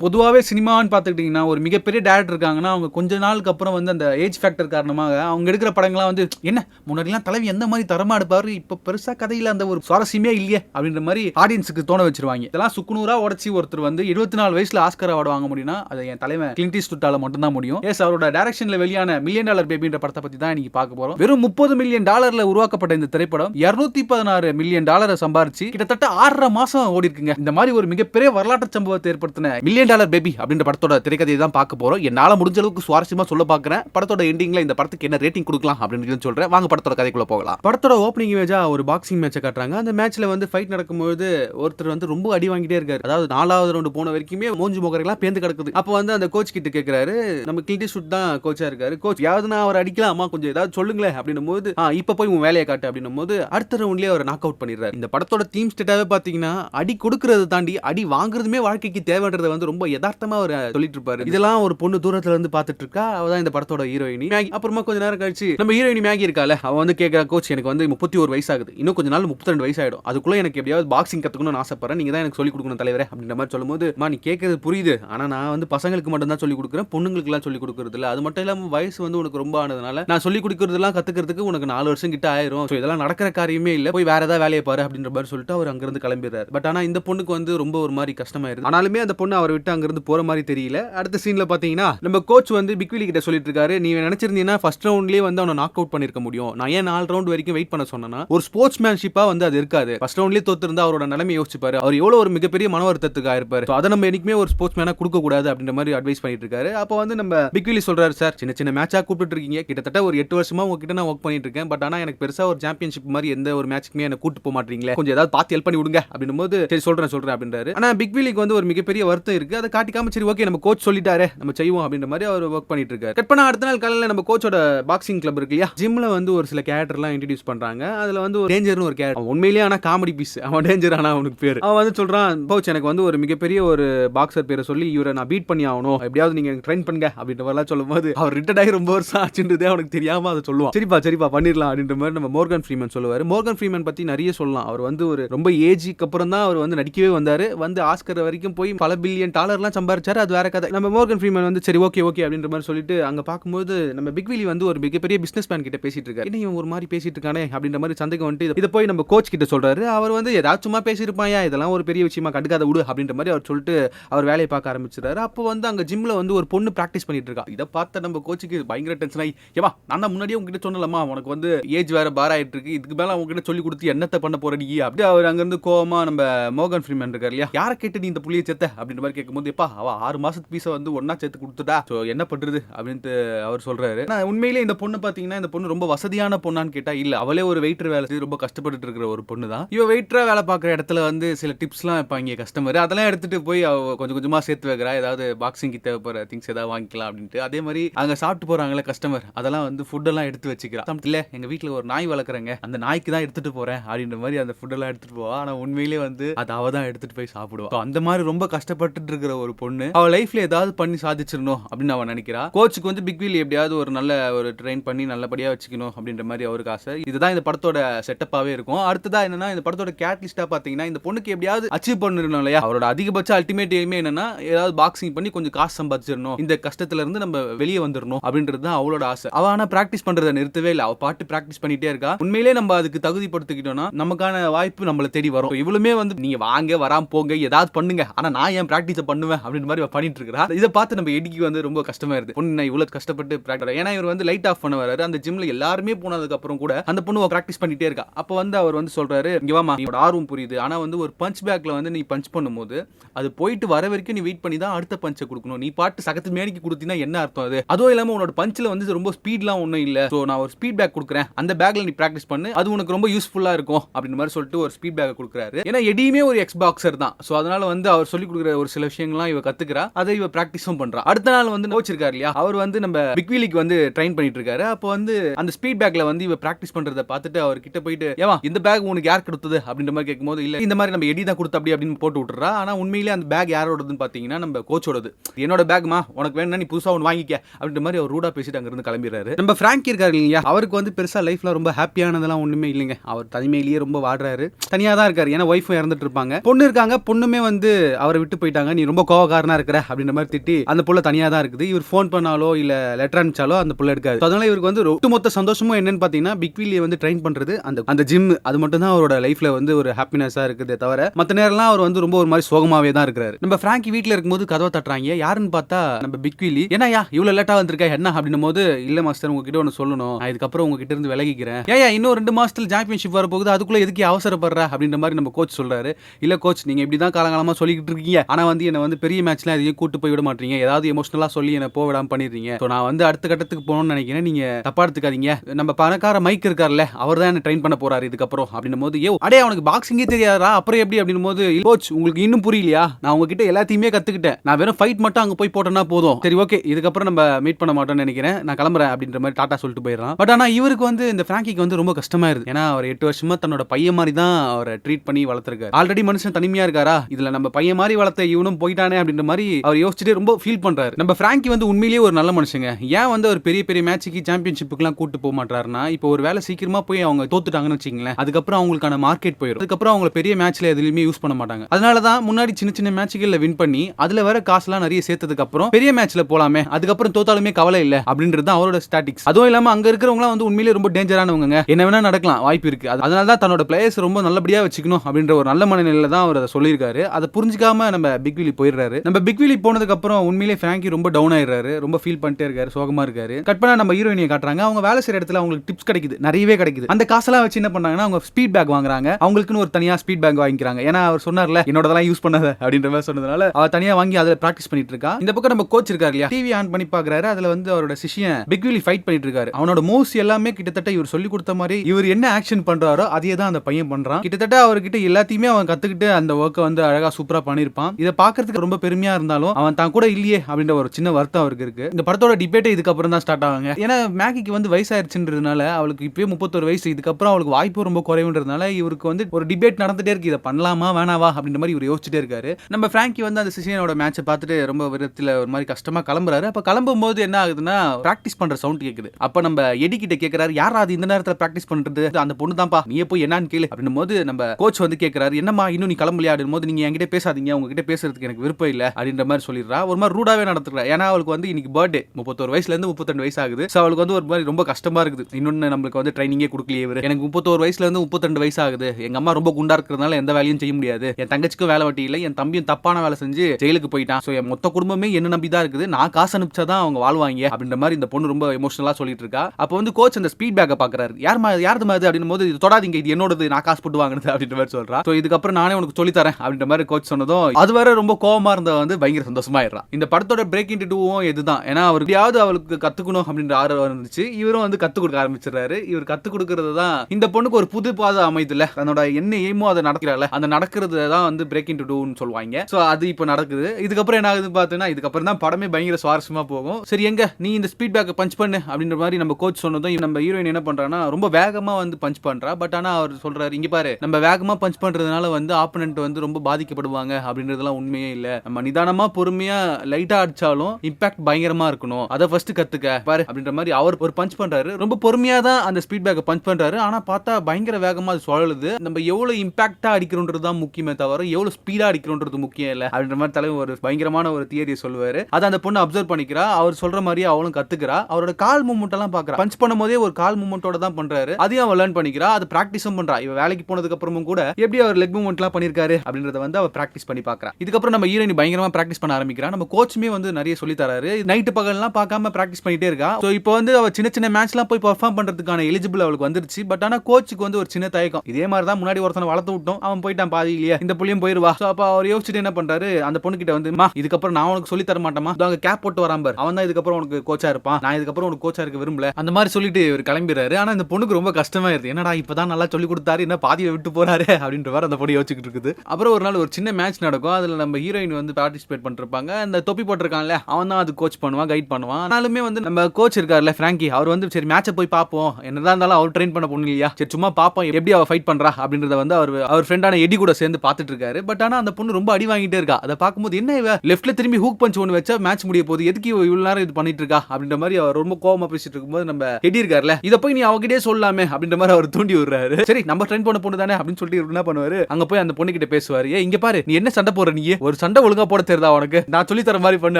பொதுவாகவே சினிமான்னு பார்த்துக்கிட்டிங்கன்னா ஒரு மிகப்பெரிய டேரக்டர் இருக்காங்கன்னா அவங்க கொஞ்ச நாளுக்கு அப்புறம் வந்து அந்த ஏஜ் ஃபேக்டர் காரணமாக அவங்க எடுக்கிற படங்கள்லாம் வந்து என்ன? முன்னாடிலாம் தலைவி எந்த மாதிரி தரமா எடுப்பாரு? இப்போ பெருசாக கதையில் அந்த ஒரு சுவாரஸ்யமே இல்லையே? அப்படின்ற மாதிரி ஆடியன்ஸுக்கு தோண வச்சிருவாங்க. இதெல்லாம் சுக்குநூறாக உடச்சி ஒருத்தர் வந்து இருபத்தி நாலு வயசில் ஆஸ்கர் அவார்டு வாங்க முடியும்னா அது என் தலைவன் கிளின்டிஸ் துட்டால மட்டும்தான் முடியும். எஸ் அவரோட டேரக்ஷனில் வெளியான மில்லியன் டாலர் பேபின்ற படத்தை பற்றி தான் இன்னைக்கு பார்க்க போகிறோம் வெறும் முப்பது மில்லியன் டாலரில் உருவாக்கப்பட்ட இந்த திரைப்படம் இரநூத்தி பதினாறு மில்லியன் டாலரை சம்பாரிச்சு கிட்டத்தட்ட ஆறரை மாதம் ஓடி இருக்குங்க இந்த மாதிரி ஒரு மிகப்பெரிய வரலாற்று சம்பவத்தை ஏற்படுத்தின மில்லியன் டாலர் பேபி அப்படின்ற படத்தோட திரைக்கதையை தான் பார்க்க போகிறோம் என்னால் முடிஞ்ச அளவுக்கு சுவாரஸ்யமாக சொல்ல பார்க்குறேன். படத்தோட எண்டிங்கில் இந்த படத்துக்கு என்ன ரேட்டிங் கொடுக்கலாம் அப்படின்னு சொல்கிறேன் வாங்க படத்தோட கதைக்குள்ளே போகலாம். படத்தோட ஓப்பனிங் இமேஜா ஒரு பாக்ஸிங் மேட்சை காட்டுறாங்க. அந்த மேட்ச்சில் வந்து ஃபைட் நடக்கும்போது ஒருத்தர் வந்து ரொம்ப அடி வாங்கிட்டே இருக்காரு. அதாவது நாலாவது ரவுண்டு போன வரைக்குமே மூஞ்சி முகரெல்லாம் பேந்து கிடக்குது. அப்போ வந்து அந்த கோச் கிட்ட கேட்குறாரு நம்ம கில்டி ஷூட் தான் கோச்சாக இருக்காரு. கோச் யாவது நான் அவர் அடிக்கலாமா? கொஞ்சம் ஏதாவது சொல்லுங்களேன். அப்படின்னும் போது இப்போ போய் உன் வேலையை காட்டு. அப்படின்னும் போது அடுத்த ரவுண்ட்லேயே அவர் நாக் அவுட் பண்ணிடுறாரு. இந்த படத்தோட தீம் ஸ்டேட்டாவே பார்த்தீங்கன்னா அடி கொடுக்கறத தாண்டி அடி வாங்குறதுமே வாழ்க்கைக்கு தேவைன்றதை வந்து ரொம்ப யதார்த்தமா அவர் சொல்லிட்டு இருப்பாரு இதெல்லாம் ஒரு பொண்ணு தூரத்துல இருந்து பார்த்துட்டு இருக்கா அவ தான் இந்த படத்தோட ஹீரோயினி. மேகி அப்புறமா கொஞ்ச நேரம் கழிச்சு நம்ம ஹீரோயினி மேகி இருக்கால அவ வந்து கேட்கற கோச் எனக்கு வந்து முப்பத்தி ஒரு வயசு ஆகுது இன்னும் கொஞ்ச நாள் முப்பத்தி ரெண்டு வயசு ஆயிடும் அதுக்குள்ள எனக்கு எப்படியாவது பாக்ஸிங் கத்துக்கணும்னு ஆசைப்படுறேன். நீங்க தான் எனக்கு சொல்லி கொடுக்கணும் தலைவரே அப்படின்ற மாதிரி சொல்லும்போது மா நீ கேட்கறது புரியுது. ஆனா நான் வந்து பசங்களுக்கு மட்டும் தான் சொல்லி கொடுக்குறேன். பொண்ணுங்களுக்கு எல்லாம் சொல்லி கொடுக்கறது இல்ல. அது மட்டும் இல்லாம வயசு வந்து உனக்கு ரொம்ப ஆனதுனால நான் சொல்லி கொடுக்கறதெல்லாம் கத்துக்கிறதுக்கு உனக்கு நாலு வருஷம் கிட்ட ஆயிரும். இதெல்லாம் நடக்கிற காரியமே இல்ல. போய் வேற ஏதாவது வேலையை பாரு அப்படின்ற மாதிரி சொல்லிட்டு அவர் அங்கிருந்து கிளம்பிடுறாரு. பட் ஆனா இந்த பொண்ணுக்கு வந்து ரொம்ப ஒரு மாதிரி கஷ்டமாயிருது. ஆனாலுமே அந்த பொண்ணு அவரை விட்டு அங்கிருந்து போற மாதிரி தெரியல. அடுத்த சீன்ல பாத்தீங்கன்னா நம்ம கோச் வந்து பிக்விலி கிட்ட சொல்லிட்டு இருக்காரு நீ நினைச்சிருந்தீங்கன்னா ஃபர்ஸ்ட் ரவுண்ட்லயே வந்து அவனை நாக் அவுட் பண்ணிருக்க முடியும். நான் ஏன் நாலு ரவுண்ட் வரைக்கும் வெயிட் பண்ண சொன்னா ஒரு ஸ்போர்ட்ஸ் மேன்ஷிப்பா வந்து அது இருக்காது. ஃபர்ஸ்ட் ரவுண்ட்லயே தோத்திருந்தா அவரோட நிலைமை யோசிச்சுப்பாரு அவர் எவ்வளவு ஒரு மிகப்பெரிய மன வருத்தத்துக்கு ஆயிருப்பாரு. அதை நம்ம என்னைக்குமே ஒரு ஸ்போர்ட்ஸ் மேனா கொடுக்க கூடாது அப்படின்ற மாதிரி அட்வைஸ் பண்ணிட்டு இருக்காரு அப்போ வந்து நம்ம பிக்விலி சொல்றாரு சார் சின்ன சின்ன மேட்சா கூப்பிட்டு இருக்கீங்க கிட்டத்தட்ட ஒரு எட்டு வருஷமா உங்ககிட்ட நான் ஒர்க் பண்ணிட்டு இருக்கேன் பட் ஆனா எனக்கு பெருசா ஒரு சாம்பியன்ஷிப் மாதிரி எந்த ஒரு மேட்ச்க்குமே என்ன கூட்டு போக மாட்டீங்களே. கொஞ்சம் ஏதாவது பார்த்து ஹெல்ப் பண்ணி விடுங்க. அப்படின்னும் போது சரி சொல்றேன் சொல்றேன் அப்படின்றாரு. ஆனா பிக் வந்து ஒரு மிகப்பெரிய வருத்தம் இருக்கு. அதை காட்டிக்காம சரி ஓகே நம்ம கோச் சொல்லிட்டாரு நம்ம செய்வோம் அப்படின்ற மாதிரி அவர் ஒர்க் பண்ணிட்டு இருக்காரு கட் பண்ண அடுத்த நாள் காலையில் நம்ம கோச்சோட பாக்ஸிங் கிளப் இருக்கு இல்லையா? ஜிம்ல வந்து ஒரு சில கேரக்டர்லாம் இன்ட்ரடியூஸ் பண்றாங்க. அதுல வந்து ஒரு டேஞ்சர்னு ஒரு கேரக்டர் உண்மையிலேயே ஆனா காமெடி பீஸ் அவன் டேஞ்சர் ஆனா அவனுக்கு பேர். அவன் வந்து சொல்றான் கோச் எனக்கு வந்து ஒரு மிகப்பெரிய ஒரு பாக்ஸர் பேரை சொல்லி இவரை நான் பீட் பண்ணி ஆகணும். எப்படியாவது நீங்க ட்ரெயின் பண்ணுங்க அப்படின்ற மாதிரிலாம் சொல்லும்போது அவர் ரிட்டர்ட் ஆகி ரொம்ப வருஷம் ஆச்சுன்றதே அவனுக்கு தெரியாம அதை சொல்லுவான். சரிப்பா சரிப்பா பண்ணிடலாம் அப்படின்ற மாதிரி நம்ம மோர்கன் ஃப்ரீமன் சொல்லுவார். மோர்கன் ஃப்ரீமன் பத்தி நிறைய சொல்லலாம். அவர் வந்து ஒரு ரொம்ப ஏஜுக்கு அப்புறம் தான் அவர் வந்து நடிக்கவே வந்தாரு. வந்து ஆஸ்கர் வரைக்கும் போய் பல பில்லியன் டாலர்லாம் சம்பாரிச்சார் அது வேற கதை. நம்ம மோர்கன் ஃப்ரீமன் வந்து சரி ஓகே ஓகே அப்படின்ற மாதிரி சொல்லிட்டு அங்கே பார்க்கும்போது நம்ம பிக்விலி வந்து ஒரு மிகப்பெரிய பிஸ்னஸ் மேன் கிட்ட பேசிட்டு இருக்காரு. என்ன இவன் ஒரு மாதிரி பேசிட்டு இருக்கானே? அப்படின்ற மாதிரி சந்தேகம் வந்துட்டு இதை- போய் நம்ம கோச் கிட்ட சொல்றாரு. அவர் வந்து ஏதாச்சும் சும்மா பேசியிருப்பாயா இதெல்லாம் ஒரு பெரிய விஷயமா கண்டுக்காத விடு அப்படின்ற மாதிரி அவர் சொல்லிட்டு அவர் வேலையை பார்க்க ஆரம்பிச்சிருக்காரு அப்போ வந்து அங்கே ஜிம்ல வந்து ஒரு பொண்ணு ப்ராக்டிஸ் பண்ணிட்டு இருக்கா. இதை பார்த்த நம்ம கோச்சுக்கு பயங்கர டென்ஷன் ஆகி ஏவா நான் தான் முன்னாடியே உங்ககிட்ட சொன்னலம்மா உனக்கு வந்து ஏஜ் வேற பார் ஆயிட்டு இருக்கு. இதுக்கு மேல உங்ககிட்ட சொல்லி கொடுத்து என்னத்தை பண்ண போற நீ அப்படி அவர் அங்கிருந்து கோவமா நம்ம மோகன் ஃப்ரீமன் இருக்கார் இல்லையா? யாரை கேட்டு நீ இந்த புள்ளியை செத்த? அப்படின்ற மாதிரி கேட்கும்போது எப்பா அவ ஆறு மாசத்து பீஸை வந்து ஒன்னா சேர்த்து கொடுத்துட்டா? ஸோ என்ன பண்றது? அப்படின்ட்டு அவர் சொல்றாரு. நான் உண்மையிலே இந்த பொண்ணு பாத்தீங்கன்னா இந்த பொண்ணு ரொம்ப வசதியான பொண்ணான்னு கேட்டா இல்ல. அவளே ஒரு வெயிட்டர் வேலை செய்து ரொம்ப கஷ்டப்பட்டு இருக்கிற ஒரு பொண்ணு தான். இவ வெயிட்டரா வேலை பார்க்குற இடத்துல வந்து சில டிப்ஸ்லாம் வைப்பாங்க கஸ்டமர் அதெல்லாம் எடுத்துட்டு போய் அவ கொஞ்சம் கொஞ்சமா சேர்த்து வைக்கிறா. ஏதாவது பாக்ஸிங்க்கு தேவைப்படுற திங்ஸ் ஏதாவது வாங்கிக்கலாம் அப்படின்ட்டு. அதே மாதிரி அங்க சாப்பிட்டு போறாங்களே கஸ்டமர் அதெல்லாம் வந்து ஃபுட் எல்லாம் எடுத்து வச்சுக்கிறா. Sometimes இல்ல எங்க ஒரு நாய் வளர்க்குறேங்க. அந்த நாய்க்கு தான் எடுத்துட்டு போறேன். அப்படின்ற மாதிரி அந்த ஃபுட் எல்லாம் எடுத்துட்டு போவா. ஆனா உண்மையிலே வந்து அது அவள் தான் எடுத்துட்டு போய் சாப்பிடுவா. அந்த மாதிரி ரொம்ப கஷ்டப்பட்டு இருக்கிற ஒரு பொண்ணு அவள் லைஃப்ல ஏதாவது பண்ணி சாதிச்சிடணும் அப்படின்னு அவன் நினைக்கிறா. கோச்சுக்கு வந்து பிக் வீல் எப்படியாவது ஒரு நல்ல ஒரு ட்ரெயின் பண்ணி நல்லபடியா வச்சுக்கணும் அப்படின்ற மாதிரி அவருக்கு ஆசை. இதுதான் இந்த படத்தோட செட்டப்பாவே இருக்கும். அடுத்ததா என்னன்னா இந்த படத்தோட கேட்லிஸ்டா பாத்தீங்கன்னா இந்த பொண்ணுக்கு எப்படியாவது அச்சீவ் பண்ணணும் இல்லையா? அவரோட அதிகபட்ச அல்டிமேட் எய்மே என்னன்னா ஏதாவது பாக்ஸிங் பண்ணி கொஞ்சம் காசு சம்பாதிச்சிடணும். இந்த கஷ்டத்துல இருந்து நம்ம வெளியே வந்துடணும் அப்படின்றது தான் அவளோட ஆசை. அவ ஆனா பிராக்டிஸ் பண்றதை நிறுத்தவே இல்லை. அவ பாட்டு பிராக்டிஸ் பண்ணிட்டே இருக்கா. உண்மையிலே நம்ம அதுக்கு தகுதிப்படுத்திக்கிட்டோம்னா நமக்கான வாய்ப்பு நம்மள தேடி வரும். இவளுமே வந்து நீங்க வாங்க வராம போங்க ஏதாவது பண்ணுங்க. ஆனா நான் ஏன் பிராக்டிஸ் பண்ணுவேன் அப்படின்ற மாதிரி பண்ணிட்டு இருக்கிறா இதை பார்த்து நம்ம எடிக்கு வந்து ரொம்ப கஷ்டமா இருக்கு பொண்ணு நான் இவ்வளவு கஷ்டப்பட்டு பிராக்டிஸ் ஏன்னா இவர் வந்து லைட் ஆஃப் பண்ண வராரு அந்த ஜிம்ல எல்லாருமே போனதுக்கு அப்புறம் கூட அந்த பொண்ணு பிராக்டிஸ் பண்ணிட்டே இருக்கா. அப்போ வந்து அவர் வந்து சொல்றாரு இங்க வாமா ஆர்வம் புரியுது. ஆனா வந்து ஒரு பஞ்ச் பேக்ல வந்து நீ பஞ்ச் பண்ணும்போது அது போயிட்டு வர வரைக்கும் நீ வெயிட் பண்ணி தான் அடுத்த பஞ்சை கொடுக்கணும். நீ பாட்டு சகத்து மேனிக்கு கொடுத்தீங்கன்னா என்ன அர்த்தம் அது? அதுவும் இல்லாம உன்னோட பஞ்சில் வந்து ரொம்ப ஸ்பீட்லாம் ஒன்றும் இல்ல. ஸோ நான் ஒரு ஸ்பீட் பேக் கொடுக்குறேன். அந்த பேக்ல நீ ப்ராக்டிஸ் பண்ணு. அது உனக்கு ரொம்ப யூஸ்ஃபுல்லா இருக்கும் அப்படின்ற மாதிரி சொல்லிட்டு ஒரு ஸ்பீட் பேக் கொடுக்குறாரு. ஏன்னா எடியுமே ஒரு எக்ஸ் பாக்ஸர் தான். ஸோ அதனால வந்து அவர் சொல்லி கொடுக்குற ஒரு சில விஷயங்கள்லாம் இவ கத்துக்கிறா. அதை இவ ப்ராக்டிஸும் பண்றா. அடுத்த நாள் வந்து கோச் இருக்காரு இல்லையா? அவர் வந்து நம்ம பிக்வீலிக்கு வந்து ட்ரெயின் பண்ணிட்டு இருக்காரு அப்போ வந்து அந்த ஸ்பீட் பேக்ல வந்து இவ ப்ராக்டிஸ் பண்றத பார்த்துட்டு அவர் கிட்ட போயிட்டு ஏவா இந்த பேக் உனக்கு யார் கொடுத்தது? அப்படின்ற மாதிரி கேட்கும்போது இல்ல இந்த மாதிரி நம்ம எடி தான் கொடுத்த அப்படி அப்படின்னு போட்டு விட்டுறா. ஆனா உண்மையிலே அந்த பேக் யாரோடதுன்னு பாத்தீங்கன்னா நம்ம கோச்சோடது என்னோட பேக்மா உனக்கு வேணும்னா நீ புதுசா ஒன்று வாங்கிக்க. அப்படின்ற மாதிரி அவர் ரூடா பேசிட்டு அங்கிருந்து கிளம்பிடுறாரு. நம்ம ஃப்ராங்கி இருக்காரு இல்லையா? அவருக்கு வந்து பெருசா லைஃப்ல ரொம்ப ஹாப்பியானதெல்லாம் ஒண்ணுமே இல்லைங்க. அவர் தனிமையிலேயே ரொம்ப வாடுறாரு. தனியா தான் இருக்காரு. ஏன்னா ஒய்ஃபும் இறந்துட்டு இருப்பாங்க. பொண்ணு இருக்காங்க. பொண்ணுமே வந்து அவரை விட்டு போயிட்டாங்க. நீ ரொம்ப கோவக்காரனா இருக்கிற அப்படின்ற மாதிரி திட்டி அந்த புள்ள தனியா தான் இருக்குது. இவர் ஃபோன் பண்ணாலோ இல்ல லெட்டர் அனுப்பிச்சாலோ அந்த புள்ள எடுக்காது. அதனால இவருக்கு வந்து ஒட்டுமொத்த சந்தோஷமும் என்னன்னு பாத்தீங்கன்னா பிக்விலியை வந்து ட்ரெயின் பண்றது அந்த அந்த ஜிம் அது மட்டும் தான் அவரோட லைஃப்ல வந்து ஒரு ஹாப்பினஸா இருக்குது தவிர மத்த நேரம்லாம் அவர் வந்து ரொம்ப ஒரு மாதிரி சோகமாவே தான் இருக்கிறாரு. நம்ம பிராங்கி வீட்ல இருக்கும்போது கதவை தட்டுறாங்க. யாருன்னு பார்த்தா நம்ம பிக்விலி ஏன்னா ஏன்னாயா இவ்வளவு லேட்டா வந்திருக்கா என்ன? அப்படின்னும் போது இல்ல மாஸ்டர் உங்ககிட்ட ஒன்று சொல்லணும். இதுக்கப்புறம் உங்ககிட்ட இருந்து விலகிக்கிறேன். ஏயா இன்னும் ரெண்டு மாசத்துல சாம்பியன்ஷிப் வர போகுது அதுக்குள்ள எதுக்கு அவசரப்படுற? அப்படின்ற மாதிரி நம்ம கோச் சொல்றாரு. இல்ல கோச் நீங்க இப்படி தான் காலங்காலமா சொல்லிக்கிட்டு இருக்கீங்க. ஆனா வந்து என்னை வந்து பெரிய மேட்ச்லாம் எதையும் கூட்டு போய் விட மாட்டீங்க. ஏதாவது எமோஷனலாக சொல்லி என்னை போக விடாம பண்ணிடுறீங்க. ஸோ நான் வந்து அடுத்த கட்டத்துக்கு போகணும்னு நினைக்கிறேன். நீங்க தப்பா எடுத்துக்காதீங்க. நம்ம பணக்கார மைக் இருக்கார்ல அவர் தான் என்ன ட்ரெயின் பண்ண போறாரு இதுக்கப்புறம். அப்படின்னும் போது ஏ அடே அவனுக்கு பாக்ஸிங்கே தெரியாதா அப்புறம் எப்படி? அப்படின்னும் போது கோச் உங்களுக்கு இன்னும் புரியலையா? நான் உங்ககிட்ட எல்லாத்தையுமே கத்துக்கிட்டேன். நான் வெறும் ஃபைட் மட்டும் அங்கே போய் போட்டேன்னா போதும். சரி ஓகே இதுக்கப்புறம் நம்ம மீட் பண்ண மாட்டோம்னு நினைக்கிறேன். நான் கிளம்புறேன். அப்படின்ற மாதிரி டாட்டா சொல்லிட்டு போயிடறான். பட் ஆனால் இவருக்கு வந்து இந்த ஃபிராங்கிக்கு வந்து ரொம்ப கஷ்டமா இருக்கு. ஏன்னா அவர் எட்டு வருஷமா தன்னோட பையன் மாதிரி தான் அவரை ட்ரீட் பண்ணி வளர்த்துருக்காரு. ஆல்ரெடி மனுஷன் தனிமையா இருக்காரா? இதுல நம்ம பையன் மாதிரி வளர்த்த இவனும் போயிட்டானே அப்படின்ற மாதிரி அவர் யோசிச்சுட்டு ரொம்ப ஃபீல் பண்றாரு. நம்ம பிராங்கி வந்து உண்மையிலேயே ஒரு நல்ல மனுஷங்க. ஏன் வந்து அவர் பெரிய பெரிய மேட்சுக்கு சாம்பியன்ஷிப்புக்குலாம் கூட்டு போக மாட்டாருன்னா இப்போ ஒரு வேலை சீக்கிரமா போய் அவங்க தோத்துட்டாங்கன்னு வச்சுங்களேன் அதுக்கப்புறம் அவங்களுக்கான மார்க்கெட் போயிடும் அதுக்கப்புறம் அவங்க பெரிய மேட்ச்ல எதுலையுமே யூஸ் பண்ண மாட்டாங்க. அதனால தான் முன்னாடி சின்ன சின்ன மேட்சுகள்ல வின் பண்ணி அதுல வர காசுலாம் நிறைய சேர்த்ததுக்கு அப்புறம் பெரிய மேட்ச்ல போலாமே அதுக்கப்புறம் தோத்தாலுமே கவலை இல்லை அப்படின்றது தான் அவரோட ஸ்டாட்டிக்ஸ் அதுவும் இல்லாம அங்க இருக்கிறவங்க வந்து உண்மையிலேயே ரொம்ப டேஞ்சரானவங்க என்ன வேணா நடக்கலாம் வாய்ப்பு இருக்கு. அதனால தான் தன்னோட பிளேயர்ஸ் ரொம்ப நல்லபடியா வச்சுக்கணும் அப்படின்ற ஒரு நல்ல மனநிலையில தான் அவர் அதை சொல்லியிருக்காரு. அதை புரிஞ்சுக்காம நம்ம பிக் வில்லி போயிடுறாரு. நம்ம பிக் விலி போனதுக்கு அப்புறம் உண்மையிலேயே ஃப்ராங்கி ரொம்ப டவுன் ஆயிடுறாரு. ரொம்ப ஃபீல் பண்ணிட்டே இருக்காரு சோகமா இருக்காரு. கட் பண்ணா நம்ம ஹீரோயினியை காட்டுறாங்க. அவங்க வேலை செய்யற இடத்துல அவங்களுக்கு டிப்ஸ் கிடைக்குது நிறையவே கிடைக்குது. அந்த காசெல்லாம் வச்சு என்ன பண்ணாங்கன்னா அவங்க ஸ்பீட் பேக் வாங்குறாங்க. அவங்களுக்குன்னு ஒரு தனியா ஸ்பீட் பேக் வாங்கிக்கிறாங்க. ஏன்னா அவர் சொன்னார்ல என்னோடதெல்லாம் யூஸ் பண்ணாத அப்படின்ற மாதிரி சொன்னதுனால அவர் தனியா வாங்கி அதில் ப்ராக்டிஸ் பண்ணிட்டு இருக்கா. இந்த பக்கம் நம்ம கோச் இருக்காரு இல்லையா டிவி ஆன் பண்ணி பாக்குறாரு. அதுல வந்து அவரோட சிஷியன் பிக் விலி ஃபைட் பண்ணிட்டு இருக்காரு. அவனோட மூவ்ஸ் எல்லாமே கிட்டத்தட்ட இவர் சொல்லி கொடுத்த மாதிரி இவர் என்ன ஆக்ஷன் பண்றாரோ அதே தான் அந்த பையன் பண்றான். கிட்டத்தட்ட அவர்கிட்ட எல்லாத்தையுமே அவன் கத்துக்கிட்டு அந்த ஒர்க்கை வந்து அழகா சூப்பரா பண்ணிருப்பான் இதை பாக்குறதுக்கு ரொம்ப பெருமையா இருந்தாலும் அவன் தான் கூட இல்லையே அப்படின்ற ஒரு சின்ன வருத்தம் அவருக்கு இருக்கு. இந்த படத்தோட டிபேட்டே இதுக்கப்புறம் தான் ஸ்டார்ட் ஆவாங்க ஏன்னா மேகிக்கு வந்து வயசாயிருச்சுன்றதுனால அவளுக்கு இப்பயே முப்பத்தொரு வயசு. இதுக்கப்புறம் அவளுக்கு வாய்ப்பு ரொம்ப குறைவுன்றதுனால இவருக்கு வந்து ஒரு டிபேட் நடந்துட்டே இருக்கு. இதை பண்ணலாமா வேணாவா அப்படின்ற மாதிரி இவர் யோசிச்சுட்டே இருக்காரு. நம்ம பிராங்கி வந்து அந்த சிசியனோட மேட்சை பார்த்துட்டு ரொம்ப விதத்தில் ஒரு மாதிரி கஷ்டமா கிளம்புறாரு. அப்ப கிளம்பும் போது என்ன ஆகுதுன்னா பிராக்டிஸ் பண்ற சவுண்ட் கேக்குது. அப்ப நம்ம எடி கிட்ட கேக்குறாரு யாரா அது இந்த நேரத்தில் பிராக்டிஸ் பண்றது? அந்த பொண்ணு தான்ப்பா நீ போய் என்னன்னு கேளு. அப்படின்னும் போது நம்ம கோச் வந்து கேட்கிறாரு என்னம்மா இன்னும் நீ கிளம்பலையா? போது நீங்க என்கிட்ட பேசாதீங்க. உங்ககிட்ட பேசுறதுக்கு எனக்கு விருப்பம் இல்ல அப்படின்ற மாதிரி சொல்லிடுறா. ஒரு மாதிரி ரூடாவே நடத்துறா ஏன்னா அவளுக்கு வந்து இன்னைக்கு பர்த்டே முப்பத்தோரு வயசுல இருந்து முப்பத்தெண்டு வயசு ஆகுது ஸோ அவளுக்கு வந்து ஒரு மாதிரி ரொம்ப கஷ்டமா இருக்குது. இன்னொன்னு நம்மளுக்கு வந்து ட்ரைனிங்கே கொடுக்கலையே இவரு. எனக்கு முப்பத்தோரு வயசுல இருந்து முப்பத்திரெண்டு வயசு ஆகுது எங்க அம்மா ரொம்ப குண்டா இருக்கிறதுனால எந்த வேலையும் செய்ய முடியாது. என் தங்கச்சிக்கும் வேலை வட்டி இல்லை. என் தம்பியும் தப்பான வேலை செஞ்சு ஜெயிலுக்கு போயிட்டான். ஸோ என் மொத்த குடும்பமே என்ன நம்பி தான் இருக்குது. நான் காசு அனுப்பிச்சாதான் அவங்க வாழ்வாங்க அப்படின்ற மாதிரி இந்த பொண்ணு ரொம்ப எமோஷனலா சொல்லிட்டு இருக்கா அப்போ வந்து கோச் அந்த ஸ்பீட் பேக்கை பாக்குறாரு. யார் யாரது மாதிரி அப்படின்னு போது இது தொடாதீங்க. இது என்னோடது. நான் காசு போட்டு வாங்கினது. அப்படின்ற மாதிரி சொல்றா. ஸோ இதுக்கப்புறம் நானே உனக்கு சொல்லி தரேன் அப்படின்ற மாதிரி கோச் சொன்னதும் அது வேற ரொம்ப கோவமா இருந்தவன் வந்து பயங்கர சந்தோஷமாயிடுறான் இந்த படத்தோட பிரேக் இன்டு டூவும் இதுதான். ஏன்னா அவர் எப்படியாவது அவளுக்கு கற்றுக்கணும் அப்படின்ற ஆர்வம் இருந்துச்சு. இவரும் வந்து கற்றுக் கொடுக்க ஆரம்பிச்சிடறாரு. இவர் கற்றுக் கொடுக்கறது தான் இந்த பொண்ணுக்கு ஒரு புது பாதை அமைதுல தன்னோட என்ன எய்மோ அதை நடக்கிறாள் அந்த நடக்கிறது தான் வந்து பிரேக் இன்டு டூன்னு சொல்லுவாங்க. ஸோ அது இப்போ நடக்குது. இதுக்கப்புறம் என்ன ஆகுது பார்த்தீங்கன்னா இதுக்கப்புறம் தான் படமே பயங்கர சுவாரஸ்யமாக போகும். சரி எங்க? நீ இந்த ஸ்பீட் பேக்கை பஞ்ச் பண்ணு அப்படின்ற மாதிரி நம்ம கோச் சொன்னதும் நம்ம ஹீரோயின் என்ன பண்ணுறான்னா ரொம்ப வேகமாக வந்து பஞ்ச் பண்ணுறா பட் ஆனால் அவர் சொல்கிறார் இங்கே பாரு நம்ம வேகமாக பஞ்ச் பண்ணுறதுனால வந்து ஆப்பனண்ட் வந்து ரொம்ப பாதிக்கப்படுவாங்க அப்படின்றதுலாம் உண்மையே. இல்ல. நம்ம நிதானமா பொறுமையா லைட்டா அடிச்சாலும் இம்பாக்ட் பயங்கரமா இருக்கணும். அதை ஃபர்ஸ்ட் கத்துக்க. பாரு அப்படின்ற மாதிரி அவர் ஒரு பஞ்ச் பண்றாரு. ரொம்ப பொறுமையா தான் அந்த ஸ்பீட் பேக்கை பஞ்ச் பண்றாரு. ஆனா பார்த்தா பயங்கர வேகமா அது சுழலுது. நம்ம எவ்வளவு இம்பாக்டா அடிக்கிறோன்றது தான் முக்கியமே தவிர எவ்வளவு ஸ்பீடா அடிக்கிறோன்றது முக்கியம் இல்ல. அப்படின்ற மாதிரி தலைவர் ஒரு பயங்கரமான ஒரு தியரியை சொல்லுவாரு. அதை அந்த பொண்ணு அப்சர்வ் பண்ணிக்கிறா. அவர் சொல்ற மாதிரியே அவளும் கத்துக்கிறா. அவரோட கால் மூமெண்ட் எல்லாம் பாக்குறா பஞ்ச் பண்ணும் போதே ஒரு கால் மூமெண்டோட தான் பண்றாரு. அதையும் அவள் லேர்ன் பண்ணிக்கிறா. அது பிராக்டிஸும் பண்றா. இவ வேலைக்கு போனதுக்கு அப்புறமும் கூட எப்படி அவர் லெக் மூமெண்ட் எல்லாம் பண்ணிருக்காரு அப்படின்றத வந்து அவ பிராக்டிஸ் பண்ணி பாக்குறா இதுக்கப்புறம் நம்ம ஈரணி பயங்கரமா பிராக்டிஸ் பண்ண ஆரம்பிக்கிறா. நம்ம கோச்சுமே வந்து நிறைய சொல்லி தராரு நைட்டு பகல்லாம் பார்க்காம பிராக்டிஸ் பண்ணிட்டே இருக்கா. ஸோ இப்போ வந்து அவ சின்ன சின்ன மேட்ச்லாம் போய் பர்ஃபார்ம் பண்றதுக்கான எலிஜிபிள் அவளுக்கு வந்துருச்சு. பட் ஆனா கோச்சுக்கு வந்து ஒரு சின்ன தயக்கம். இதே மாதிரி தான் முன்னாடி ஒருத்தனை வளர்த்து விட்டோம். அவன் போயிட்டான் பாதி இல்லையா? இந்த புள்ளியும் போயிருவா. ஸோ அப்போ அவர் யோசிச்சுட்டு என்ன பண்றாரு? அந்த பொண்ணு கிட்ட வந்து மா இதுக்கப்புறம் நான் உனக்கு சொல்லி தர மாட்டேமா அவங்க கேப் போட்டு வரான் அவன் தான் இதுக்கப்புறம் உனக்கு கோச்சா இருப்பான். நான் இதுக்கப்புறம் உனக்கு கோச்சா இருக்க விரும்பல. அந்த மாதிரி சொல்லிட்டு இவர் கிளம்பிடுறாரு. ஆனா இந்த பொண்ணுக்கு ரொம்ப கஷ்டமா இருக்கு. என்னடா இப்பதான் நல்லா சொல்லி கொடுத்தாரு. என்ன பாதியை விட்டு போறாரு? அப்படின்ற மாதிரி அந்த பொண்ணு யோசிச்சுட்டு இருக்குது. அப்புறம் ஒரு நாள் ஒரு சின்ன மேட்ச் நடக்கும். அதுல நம்ம ஹீரோயின் வந்து பார்ட்டிசிபேட் பண்ணிருப்பாங்க. அந்த தொப்பி போட்டிருக்கான்ல அவன் தான் அது கோச் பண்ணுவான் கைட் பண்ணுவான். ஆனாலுமே வந்து நம்ம கோச் இருக்கார்ல ஃப்ராங்கி அவர் வந்து சரி மேட்சை போய் பார்ப்போம். என்னதான் இருந்தாலும் அவர் ட்ரெயின் பண்ண பொண்ணு இல்லையா? சரி சும்மா பார்ப்போம் எப்படி அவ ஃபைட் பண்றா அப்படின்றத வந்து அவர் அவர் ஃப்ரெண்டான எடி கூட சேர்ந்து பார்த்துட்டு இருக்காரு. பட் ஆனா அந்த பொண்ணு ரொம்ப அடி வாங்கிட்டே இருக்கா. அதை பார்க்கும்போது என்ன இவ? லெஃப்ட்ல திரும்பி ஹூக் பஞ்ச் ஒன்று வச்சா மேட்ச் முடிய போகுது. எதுக்கு இவ இவ்வளவு நேரம் இது பண்ணிட்டு இருக்கா? அப்படின்ற மாதிரி அவர் ரொம்ப கோவமா பேசிட்டு இருக்கும்போது நம்ம எடி இருக்கார்ல இதை போய் நீ அவகிட்டே சொல்லலாமே அப்படின்ற மாதிரி அவர் தூண்டி விடுறாரு. சரி நம்ம ட்ரெயின் பண்ண பொண்ணு தானே அப்படின்னு சொல்லிட்டு என்ன பண்ணுவாரு? அங்க போய் அந்த பொண்ணு கிட்ட பேசுவாரு. ஏ இங்க பாரு நீ என்ன சண்டை போடுற நீ? ஒரு ஒரு சண்டை ஒழுங்கா போட தெரியுதா உனக்கு? நான் சொல்லி தர மாதிரி பண்ணு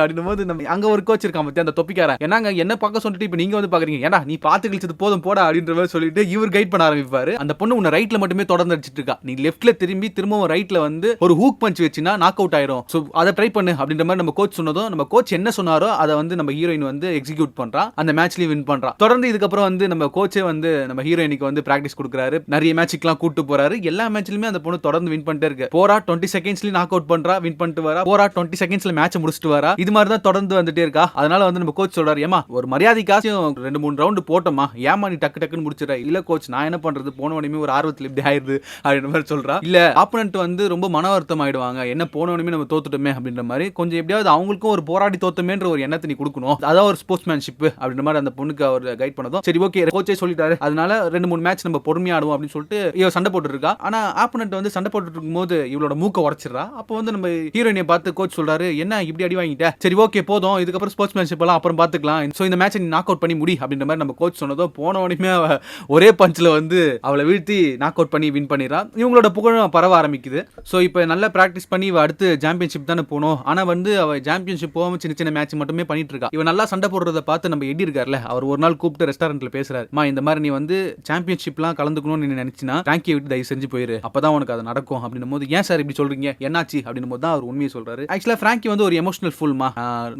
அப்படின்னும் போது நம்ம அங்க ஒரு கோச் இருக்கான் பத்தி அந்த தொப்பிக்கார. என்னங்க என்ன பார்க்க சொல்லிட்டு இப்ப நீங்க வந்து பாக்குறீங்க ஏன்னா நீ பார்த்து கழிச்சது போதும் போட அப்படின்ற மாதிரி சொல்லிட்டு இவர் கைட் பண்ண ஆரம்பிப்பாரு. அந்த பொண்ணு உன்னை ரைட்ல மட்டுமே தொடர்ந்து அடிச்சிட்டு இருக்கா. நீ லெஃப்ட்ல திரும்பி திரும்பவும் ரைட்ல வந்து ஒரு ஹூக் பஞ்ச் வச்சுன்னா நாக் அவுட் ஆயிரும். ஸோ அதை ட்ரை பண்ணு அப்படின்ற மாதிரி நம்ம கோச் சொன்னதும் நம்ம கோச் என்ன சொன்னாரோ அதை வந்து நம்ம ஹீரோயின் வந்து எக்ஸிக்யூட் பண்றான். அந்த மேட்ச்லயும் வின் பண்றான். தொடர்ந்து இதுக்கப்புறம் வந்து நம்ம கோச்சே வந்து நம்ம ஹீரோயினுக்கு வந்து பிராக்டிஸ் கொடுக்குறாரு. நிறைய மேட்சுக்குலாம் கூட்டு போறாரு. எல்லா மேட்ச்லயுமே அந்த பொண்ணு தொடர்ந்து வின் பண்ணிட்டே இருக்கு. போரா டுவெண்ட்டி செகண்ட்ஸ்லயும் நாக் அவுட் பண்றா வின் பண்ணிட்டு வரா. போரா டுவெண்ட்டி செகண்ட்ஸ்ல மேட்ச் முடிச்சுட்டு வரா. இது மாதிரி தான் தொடர்ந்து வந்துட்டே இருக்கா. அதனால வந்து நம்ம கோச் சொல்றாரு ஏமா ஒரு மரியாதைக்காச்சும் ரெண்டு மூணு ரவுண்டு போட்டோமா ஏமா நீ டக்கு டக்குன்னு முடிச்சிட இல்ல கோச் நான் என்ன பண்றது? போன உடனே ஒரு ஆர்வத்தில் இப்படி ஆயிருது அப்படின்ற மாதிரி சொல்றா. இல்ல ஆப்பனண்ட் வந்து ரொம்ப மன வருத்தம் ஆயிடுவாங்க என்ன போன உடனே நம்ம தோத்துட்டோமே அப்படின்ற மாதிரி கொஞ்சம் எப்படியாவது அவங்களுக்கும் ஒரு போராடி தோத்தமேன்ற ஒரு எண்ணத்தை நீ கொடுக்கணும். அதான் ஒரு ஸ்போர்ட்ஸ்மேன்ஷிப் அப்படின்ற மாதிரி அந்த பொண்ணுக்கு அவர் கைட் பண்ணதும். சரி ஓகே கோச்சே சொல்லிட்டாரு. அதனால ரெண்டு மூணு மேட்ச் நம்ம பொறுமையா ஆடுவோம் அப்படின்னு சொல்லிட்டு இவ சண்டை போட்டுருக்கா ஆனா ஆப்பனண்ட் வந்து சண்டை போட்டுட்டு இருக்கும்போது இவளோட மூக்க உடச்சிடுறா. அப்போ வந்து நம்ம ஹீரோயினை பார்த்து கோச் சொல்றாரு என்ன இப்படி அடி வாங்கிட்ட? சரி ஓகே போதும். இதுக்கப்புறம் ஸ்போர்ட்ஸ்மேன்ஷிப் எல்லாம் அப்புறம் பார்த்துக்கலாம். ஸோ இந்த மேட்சை நீ நாக் அவுட் பண்ணி முடி அப்படின்ற மாதிரி நம்ம கோச் சொன்னதோ போன உடனே ஒரே பஞ்சில் வந்து அவளை வீழ்த்தி நாக் அவுட் பண்ணி வின் பண்ணிடுறான் இவங்களோட புகழும் பரவ ஆரம்பிக்குது. ஸோ இப்போ நல்லா ப்ராக்டிஸ் பண்ணி இவ அடுத்து சாம்பியன்ஷிப் தானே போகணும். ஆனால் வந்து அவ சாம்பியன்ஷிப் போகாம சின்ன சின்ன மேட்ச் மட்டுமே பண்ணிட்டு இருக்கா. இவன் நல்லா சண்டை போடுறத பார்த்து நம்ம எடி இருக்கார்ல அவர் ஒரு நாள் கூப்பிட்டு ரெஸ்டாரண்ட்ல பேசுறாரு. மா இந்த மாதிரி நீ வந்து சாம்பியன்ஷிப்லாம் கலந்துக்கணும்னு நீ நினைச்சினா ரேங்கியை விட்டு தயவு செஞ்சு போயிரு. அப்பதான் உனக்கு அது நடக்கும். அப்படின்னும் போது ஏன் சார் இப்படி சொல்றீங்க? என்னாச்சு? அப்படின்னும் போது தான் அவர் உண்மையை சொல்றாரு. ஆக்சுவலா ஃப்ராங்கி வந்து ஒரு எமோஷனல் ஃபுல்மா